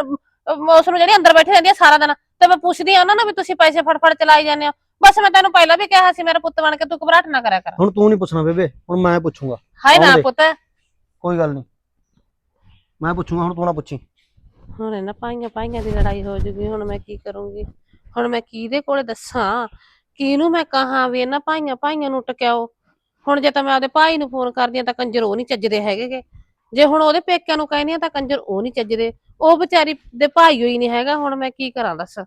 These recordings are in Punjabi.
ਉਸ ਨੂੰ ਜਿਹੜੀ ਅੰਦਰ ਬੈਠੀ ਰਹਿੰਦੀ ਆ ਸਾਰਾ ਦਿਨ। ਤੇ ਮੈਂ ਪੁੱਛਦੀ ਆ ਉਹਨਾਂ ਨੂੰ ਵੀ ਤੁਸੀਂ ਪੈਸੇ ਫੜ ਫੜ ਚਲਾਈ ਜਾਂਦੇ ਹੋ। ਬਸ ਮੈਂ ਤੈਨੂੰ ਪਹਿਲਾਂ ਵੀ ਕਿਹਾ ਸੀ ਮੇਰਾ ਪੁੱਤ ਬਣ ਕੇ ਤੂੰ ਘਬਰਾਹਟ ਨਾ ਕਰਿਆ ਕਰ। ਹੁਣ ਤੂੰ ਨਹੀਂ ਪੁੱਛਣਾ ਬੇਬੇ ਹੁਣ ਮੈਂ ਪੁੱਛੂੰਗਾ। ਹਾਏ ਨਾ ਆਉਂਦੇ। ਪੁੱਤ। ਕੋਈ ਗੱਲ ਨਹੀਂ ਮੈਂ ਪੁੱਛੂੰਗਾ ਹੁਣ ਤੂੰ ਨਾ ਪੁੱਛੀ। ਹੁਣ ਇਹਨਾਂ ਪਾਈਆਂ ਪਾਈਆਂ ਦੀ ਲੜਾਈ ਹੋ ਜੂਗੀ ਹੁਣ ਮੈਂ ਕੀ ਕਰੂੰਗੀ? ਹੁਣ ਮੈਂ ਕਿਹਦੇ ਕੋਲੇ ਦੱਸਾਂ? ਕਿਹਨੂੰ ਮੈਂ ਕਹਾਂ ਵੀ ਇਹਨਾਂ ਭਾਈਆਂ ਭਾਈਆਂ ਨੂੰ ਟਕਿਆਓ ਹੁਣ ਜੇ ਤਾਂ ਮੈਂ ਆਪਦੇ ਭਾਈ ਨੂੰ ਫੋਨ ਕਰਦੀ ਆ ਤਾਂ ਕੰਜਰ ਉਹ ਨਹੀਂ ਚੱਜਦੇ ਹੈਗੇਗੇ। ਜੇ ਹੁਣ ਉਹਦੇ ਪੇਕਿਆਂ ਨੂੰ ਕਹਿੰਦੀ ਆ ਤਾਂ ਕੰਜਰ ਉਹ ਨਹੀਂ ਚੱਜਦੇ, ਉਹ ਵਿਚਾਰੀ ਦੇ ਭਾਈ ਹੋਈ ਨਹੀਂ ਹੈਗਾ, ਹੁਣ ਮੈਂ ਕੀ ਕਰਾਂ ਦੱਸ?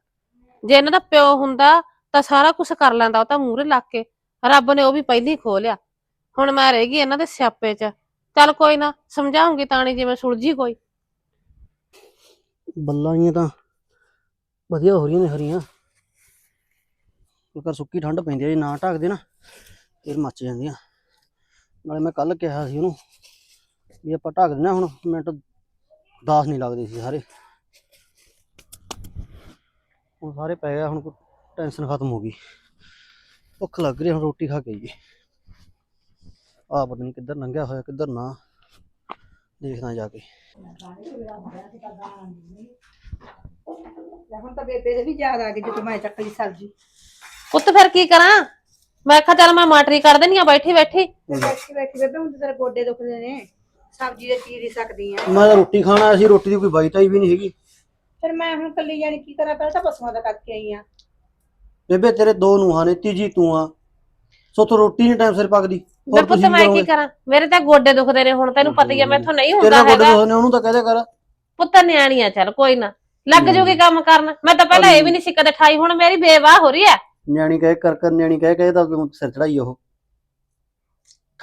ਜੇ ਇਹਨਾਂ ਦਾ ਪਿਓ ਹੁੰਦਾ ਤਾਂ ਸਾਰਾ ਕੁਝ ਕਰ ਲੈਂਦਾ, ਉਹ ਤਾਂ ਮੂਹਰੇ ਲੱਗ ਕੇ। ਰੱਬ ਨੇ ਉਹ ਵੀ ਪਹਿਲਾਂ ਹੀ ਲਿਆ। ਹੁਣ ਮੈਂ ਰਹਿ ਗਈ ਇਹਨਾਂ ਦੇ ਸਿਆਪੇ 'ਚ। ਚੱਲ ਕੋਈ ਨਾ, ਸਮਝਾਉਂਗੀ ਤਾਣੀ ਜਿਵੇਂ ਸੁਲਝੀ ਕੋਈ। ਬੱਲਾਂ ਹੀ ਤਾਂ। ਵਧੀਆ ਹੋ ਰਹੀਆਂ ਨੇ ਹਰੀਆਂ। ਕਿਉਂਕਿ ਸੁੱਕੀ ਠੰਡ ਪੈਂਦੀ ਹੈ ਜੇ ਨਾ ਢੱਕਦੇ ਨਾ, ਫਿਰ ਮੱਚ ਜਾਂਦੀਆਂ। ਨਾਲੇ ਮੈਂ ਕੱਲ ਕਿਹਾ ਸੀ ਉਹਨੂੰ ਵੀ ਆਪਾਂ ਢੱਕ ਦਿੰਦੇ ਹਾਂ ਹੁਣ ਮਿੰਟ 10 ਨਹੀਂ ਲੱਗਦੇ ਸੀ ਸਾਰੇ। ਹੁਣ ਸਾਰੇ ਪੈ ਗਿਆ ਹੁਣ ਕੋਈ ਟੈਨਸ਼ਨ ਖਤਮ ਹੋ ਗਈ। ਭੁੱਖ ਲੱਗ ਰਹੀ ਹੈ, ਹੁਣ ਰੋਟੀ ਖਾ ਕੇ ਆਈਏ। ਆ ਪਤਾ ਨਹੀਂ ਕਿੱਧਰ ਲੰਘਿਆ ਹੋਇਆ ਕਿੱਧਰ ਨਾ। ਦੇਖਦਾ ਜਾ ਕੇ। ਹੁਣ ਤਾਂ ਬੇਬੇ ਦੇ ਵੀ ਯਾਦ ਆ ਗਈ ਜਦੋਂ ਮੈਂ ਚੱਕਲੀ ਸਬਜ਼ੀ। ਪੁੱਤ ਫਿਰ ਕੀ ਕਰਾਂ? ਮੈਂ ਕਿਹਾ ਚੱਲ ਮੈਂ ਮਾਟਰੀ ਕਰ ਦਿੰਨੀ ਆ ਬੈਠੀ ਬੈਠੀ ਬੈਠੀ ਬੈਠੀ ਬੇਬੇ ਹੁਣ ਤਾਂ ਤੇਰੇ ਗੋਡੇ ਦੁਖਦੇ ਨੇ। ਸਬਜ਼ੀ ਦੇ ਚੀਰ ਹੀ ਸਕਦੀ ਆ? ਮੈਂ ਤਾਂ ਰੋਟੀ ਖਾਣਾ ਸੀ ਰੋਟੀ ਦੀ ਕੋਈ ਬਾਈਤਾਈ ਵੀ ਨਹੀਂ ਹੈਗੀ ਫਿਰ ਮੈਂ ਹੁਣ ਕੱਲੀ ਜਾਣੀ ਕੀ ਕਰਾਂ ਪਹਿਲਾਂ ਤਾਂ ਪਸ਼ੂਆਂ ਦਾ ਕਰਕੇ ਆਈ ਆ। ਬੇਬੇ ਤੇਰੇ ਦੋ ਨੂੰਹਾਂ ਨੇ ਤੀਜੀ ਤੂੰ ਆ। ਸੋਥੋਂ ਰੋਟੀ ਨਹੀਂ ਟਾਈਮ ਸਿਰ ਪੱਕਦੀ ਮੈਂ ਹੋਰ ਪੁੱਤ ਤੁਸੀਂ ਮੈਂ ਕੀ ਕਰੋਗੇ ਕਰਾਂ? ਮੇਰੇ ਤਾਂ ਗੋਡੇ ਦੁਖਦੇ ਨੇ ਹੁਣ ਤੈਨੂੰ ਪਤਾ ਹੀ ਆ ਮੈਥੋਂ ਨਹੀਂ ਤੇਰੇ ਹੁੰਦਾ ਗੋਡੇ ਹੈਗਾ। ਨੇ ਉਹਨੂੰ ਤਾਂ ਕਹਦੇ ਕਰ। ਪੁੱਤ ਨਿਆਣੀ ਆ ਚੱਲ ਕੋਈ ਨਾ। ਲੱਗ ਜੂਗੀ ਕੰਮ ਕਰਨ। ਮੈਂ ਤਾਂ ਪਹਿਲਾਂ ਇਹ ਵੀ ਨਹੀਂ ਸੀ ਕਦੇ ਠਾਈ ਹੁਣ ਮੇਰੀ ਬੇਵਾਹ ਹੋ ਰਹੀ ਆ ਨਿਆਣੀ ਕਹੇ ਕਰ ਕਰ ਨਿਆਣੀ ਕਹੇ ਕਹੇ ਤਾਂ ਤੂੰ ਸਿਰ ਚੜਾਈ ਉਹ?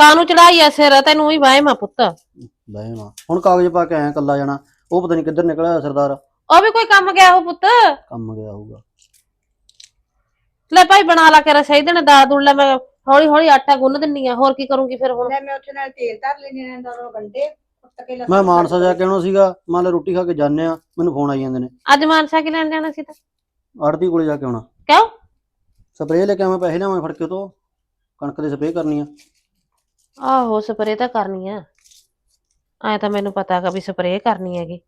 ਕਾਨੂੰ ਚੜਾਈ ਆ ਸਿਰ? ਤੈਨੂੰ ਹੀ ਵਾਏ ਮਾ ਪੁੱਤ। ਲੈ ਹੁਣ ਕਾਗਜ਼ ਪਾ ਕੇ ਆਇਆ ਕੱਲਾ ਜਾਣਾ। ਉਹ ਪਤਾ ਨਹੀਂ ਕਿੱਧਰ ਨਿਕਲਿਆ ਸਰਦਾਰ। ਉਹ ਵੀ ਕੋਈ ਕੰਮ ਗਿਆ ਉਹ ਪੁੱਤ? ਕੰਮ ਗਿਆ ਹੋਊਗਾ। ਲੈ ਭਾਈ ਬਣਾ ਲਾ ਕੇ ਰਸਾਈ ਦੇਣਾ ਦਾ ਦੁੱਲ ਲੈ ਮੈਂ ਹੌਲੀ ਹੌਲੀ ਆਟਾ ਗੁੰਨ ਦਿੰਨੀ ਆ। ਹੋਰ ਕੀ ਕਰੂੰਗੀ ਫਿਰ ਹੁਣ? ਲੈ ਮੈਂ ਉੱਥੇ ਨਾਲ ਤੇਲ ਧਰ ਲੈਣੇ ਨੇ ਦੋ ਗੰਡੇ ਕੁੱਟ ਕੇ ਲਸਣ ਮੈਂ ਮਾਨਸਾ ਜਾ ਕੇ ਆਉਣਾ ਸੀਗਾ। ਮੰਨ ਲੈ ਰੋਟੀ ਖਾ ਕੇ ਜਾਂਦੇ ਆ ਮੈਨੂੰ ਫੋਨ ਆਈ ਜਾਂਦੇ ਨੇ। ਅੱਜ ਮਾਨਸਾ ਕੀ ਲੈਣ ਜਾਣਾ ਸੀ ਤਾਂ? ਆੜਤੀ ਕੋਲੇ ਜਾ ਕੇ ਆਉਣਾ। ਕਿਉਂ? ਸਪਰੇਅ ਲੈ ਕੇ ਆਵਾਂ ਪੈਸੇ ਲਿਆਵਾਂ ਫੜ ਕੇ ਤੋਂ। ਕਣਕ ਦੇ ਸਪਰੇਅ ਕਰਨੀ ਆ। ਆਹੋ ਸਪਰੇਅ ਤਾਂ ਕਰਨੀ ਆ। ਐ ਤਾਂ ਮੈਨੂੰ ਪਤਾ ਹੈਗਾ ਵੀ ਸਪਰੇਅ ਕਰਨੀ ਹੈਗੀ।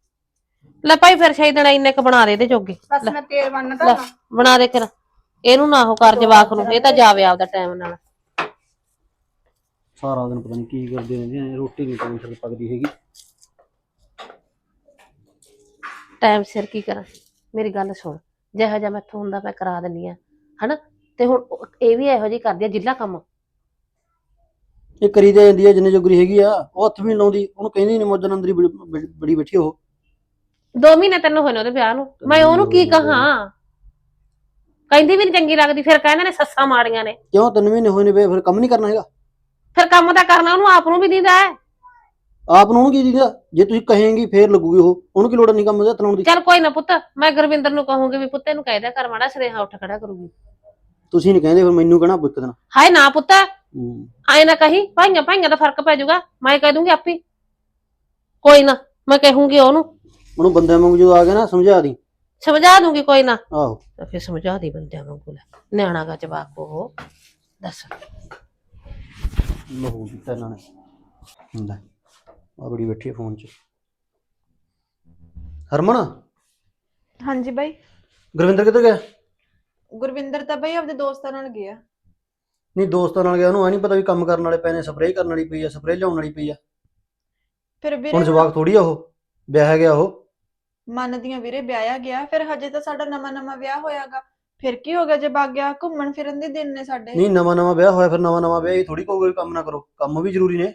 ਲੈ ਭਾਈ ਫਿਰ ਸਹੀ ਦੇਣਾ ਇੰਨੇ ਕ ਬਣਾ ਦੇ ਇਹਦੇ ਜੋਗੇ। ਬਸ ਮੈਂ ਤੇਲ ਬੰਨ ਲੈ ਤਾ। ਬਣਾ ਦੇ ਕਰ ਇਹਨੂੰ ਨਾ ਉਹ ਕਰ ਜਵਾਕ ਨੂੰ ਇਹ ਤਾਂ ਜਾਵੇ ਆਪਦਾ ਟਾਈਮ ਨਾਲ। ਸਾਰਾ ਦਿਨ ਪਤਾ ਨਹੀਂ ਕੀ ਕਰਦੇ ਰਹਿੰਦੇ ਨੇ ਰੋਟੀ ਨਹੀਂ ਟਾਈਮ ਸਿਰ ਪੱਕਦੀ ਹੈਗੀ। ਟਾਈਮ ਸਿਰ ਕੀ ਕਰਾਂ? ਮੇਰੀ ਗੱਲ ਸੁਣ। ਜਿਹੋ ਜਿਹਾ ਮੈਥੋਂ ਹੁੰਦਾ ਮੈਂ ਕਰਾ ਦਿੰਨੀ ਆ। ਹਨਾ? ਤੇ ਹੁਣ ਉਹ- ਇਹ ਵੀ ਇਹੋ ਜਿਹੀ ਕਰਦੀ ਆ ਜਿੱਲਾ ਕੰਮ। ਇਹ ਕਰੀ ਦੇ ਜਾਂਦੀ ਹੈ ਜਿੰਨੇ ਜੋਗਰੀ ਹੈਗੀ ਆ ਉਹ ਹੱਥ ਵੀ ਨੀ ਲਾਉਂਦੀ ਉਹਨੂੰ ਕਹਿੰਦੀ ਨਹੀਂ ਮੋਜਨ ਅੰਦਰ ਹੀ ਬੜੀ- ਬੜੀ ਬੜੀ ਬੈਠੀ ਉਹ। ਦੋ ਮਹੀਨੇ ਤੈਨੂੰ ਹੋਏ ਨੇ ਉਹਦੇ ਵਿਆਹ ਨੂੰ। ਮੈਂ ਉਹਨੂੰ ਕੀ ਕਹਾਂ? ਕਹਿੰਦੀ ਵੀ ਨਹੀਂ ਚੰਗੀ ਲੱਗਦੀ ਫਿਰ ਕਹਿੰਦੇ ਨੇ ਸੱਸਾਂ ਮਾੜੀਆਂ ਨੇ। ਕਿਉਂ? ਤਿੰਨ ਮਹੀਨੇ ਹੋਏ ਨੇ ਵੇ ਫਿਰ ਕੰਮ ਨਹੀਂ ਕਰਨਾ ਹੈਗਾ। ਫਿਰ ਕੰਮ ਤਾਂ ਕਰਨਾ ਉਹਨੂੰ ਆਪ ਨੂੰ ਵੀ ਦਿੰਦਾ ਹੈ। ਆਪ ਨੂੰ ਉਹਨੂੰ ਕੀ ਦੀਦਾ? ਜੇ ਤੁਸੀਂ ਕਹੇਂਗੀ ਫੇਰ ਲੱਗੂਗੀ ਉਹ। ਉਹਨੂੰ ਕੀ ਲੋੜ ਨਹੀਂ ਕੰਮ ਦੇ ਤਲਾਉਣ ਦੀ? ਚੱਲ ਕੋਈ ਨਾ ਪੁੱਤ ਮੈਂ ਗੁਰਵਿੰਦਰ ਨੂੰ ਕਹੂੰਗੀ ਵੀ ਪੁੱਤੇ ਨੂੰ ਕਹਿਦਾ ਕਰ ਮਾੜਾ ਸਰੇਹਾ ਉੱਠ ਖੜਾ ਕਰੂਗੀ। ਤੁਸੀਂ ਨਹੀਂ ਕਹਿੰਦੇ ਫਿਰ ਮੈਨੂੰ ਕਹਿਣਾ ਇੱਕ ਦਿਨ। ਹਾਏ ਨਾ ਪੁੱਤ ਹੂੰ। ਆਏ ਨਾ ਕਹੀਂ ਭਾਈਆਂ ਭਾਈਆਂ ਦਾ ਫ਼ਰਕ ਪੈ ਜਾਊਗਾ। ਮੈਂ ਕਹਿ ਦੂੰਗੀ ਆਪੀ। ਕੋਈ ਨਾ ਮੈਂ ਕਹੂੰਗੀ ਉਹਨੂੰ। ਉਹਨੂੰ ਬੰਦਿਆਂ ਵਾਂਗੂ ਜਦੋਂ ਆ ਗਿਆ ਨਾ ਸਮਝਾ ਦੀ। ਸਮਝਾ ਦੂੰਗੀ ਕੋਈ ਨਾ। ਆਹੋ। ਤਾਂ ਫਿਰ ਸਮਝਾ ਦੀ ਬੰਦਿਆਂ ਵਾਂਗੂ ਲੈ। ਨਿਆਣਾ ਗਾ ਜਵਾਕ ਉਹ। ਦੱਸ। ਲਹੂ ਦਿੱਤਾ ਇਹਨਾਂ ਨੇ। ਹੁੰਦਾ। ਆ ਬੜੀ ਬੈਠੀ ਫੋਨ 'ਚ। ਹਰਮਨ? ਹਾਂਜੀ ਬਾਈ। ਗੁਰਵਿੰਦਰ ਕਿੱਧਰ ਗਿਆ? ਗੁਰਵਿੰਦਰ ਤਾਂ ਬਾਈ ਆਪਣੇ ਦੋਸਤਾਂ ਨਾਲ ਗਿਆ। ਨਹੀਂ ਦੋਸਤਾਂ ਨਾਲ ਗਿਆ ਉਹਨੂੰ ਐ ਨਹੀਂ ਪਤਾ ਵੀ ਕੰਮ ਕਰਨ ਵਾਲੇ ਪਏ ਨੇ ਸਪਰੇਅ ਕਰਨ ਵਾਲੀ ਪਈ ਆ ਸਪਰੇਅ ਲਿਆਉਣ ਵਾਲੀ ਪਈ ਆ। ਫਿਰ ਹੁਣ ਵੀਰੇ ਜਵਾਕ ਥੋੜੀ ਆ ਉਹ ਵਿਆਹ ਗਿਆ ਉਹ। ਮੰਨਦੀਆਂ ਵੀਰੇ ਵਿਆਹਿਆ ਗਿਆ ਫਿਰ ਹਜੇ ਤਾਂ ਸਾਡਾ ਨਵਾਂ ਨਵਾਂ ਵਿਆਹ ਹੋਇਆਗਾ। ਫਿਰ ਕੀ ਹੋ ਗਿਆ ਜੇ ਵਗ ਗਿਆ ਘੁੰਮਣ ਫਿਰਨ ਦੇ ਦਿਨ ਨੇ ਸਾਡੇ। ਨਹੀਂ ਨਵਾਂ ਨਵਾਂ ਵਿਆਹ ਹੋਇਆ ਫਿਰ ਨਵਾਂ ਨਵਾਂ ਵਿਆਹ ਇਹ ਥੋੜੀ ਵੀ ਕੰਮ ਨਾ ਕਰੋ। ਕੰਮ ਵੀ ਜ਼ਰੂਰੀ ਨੇ।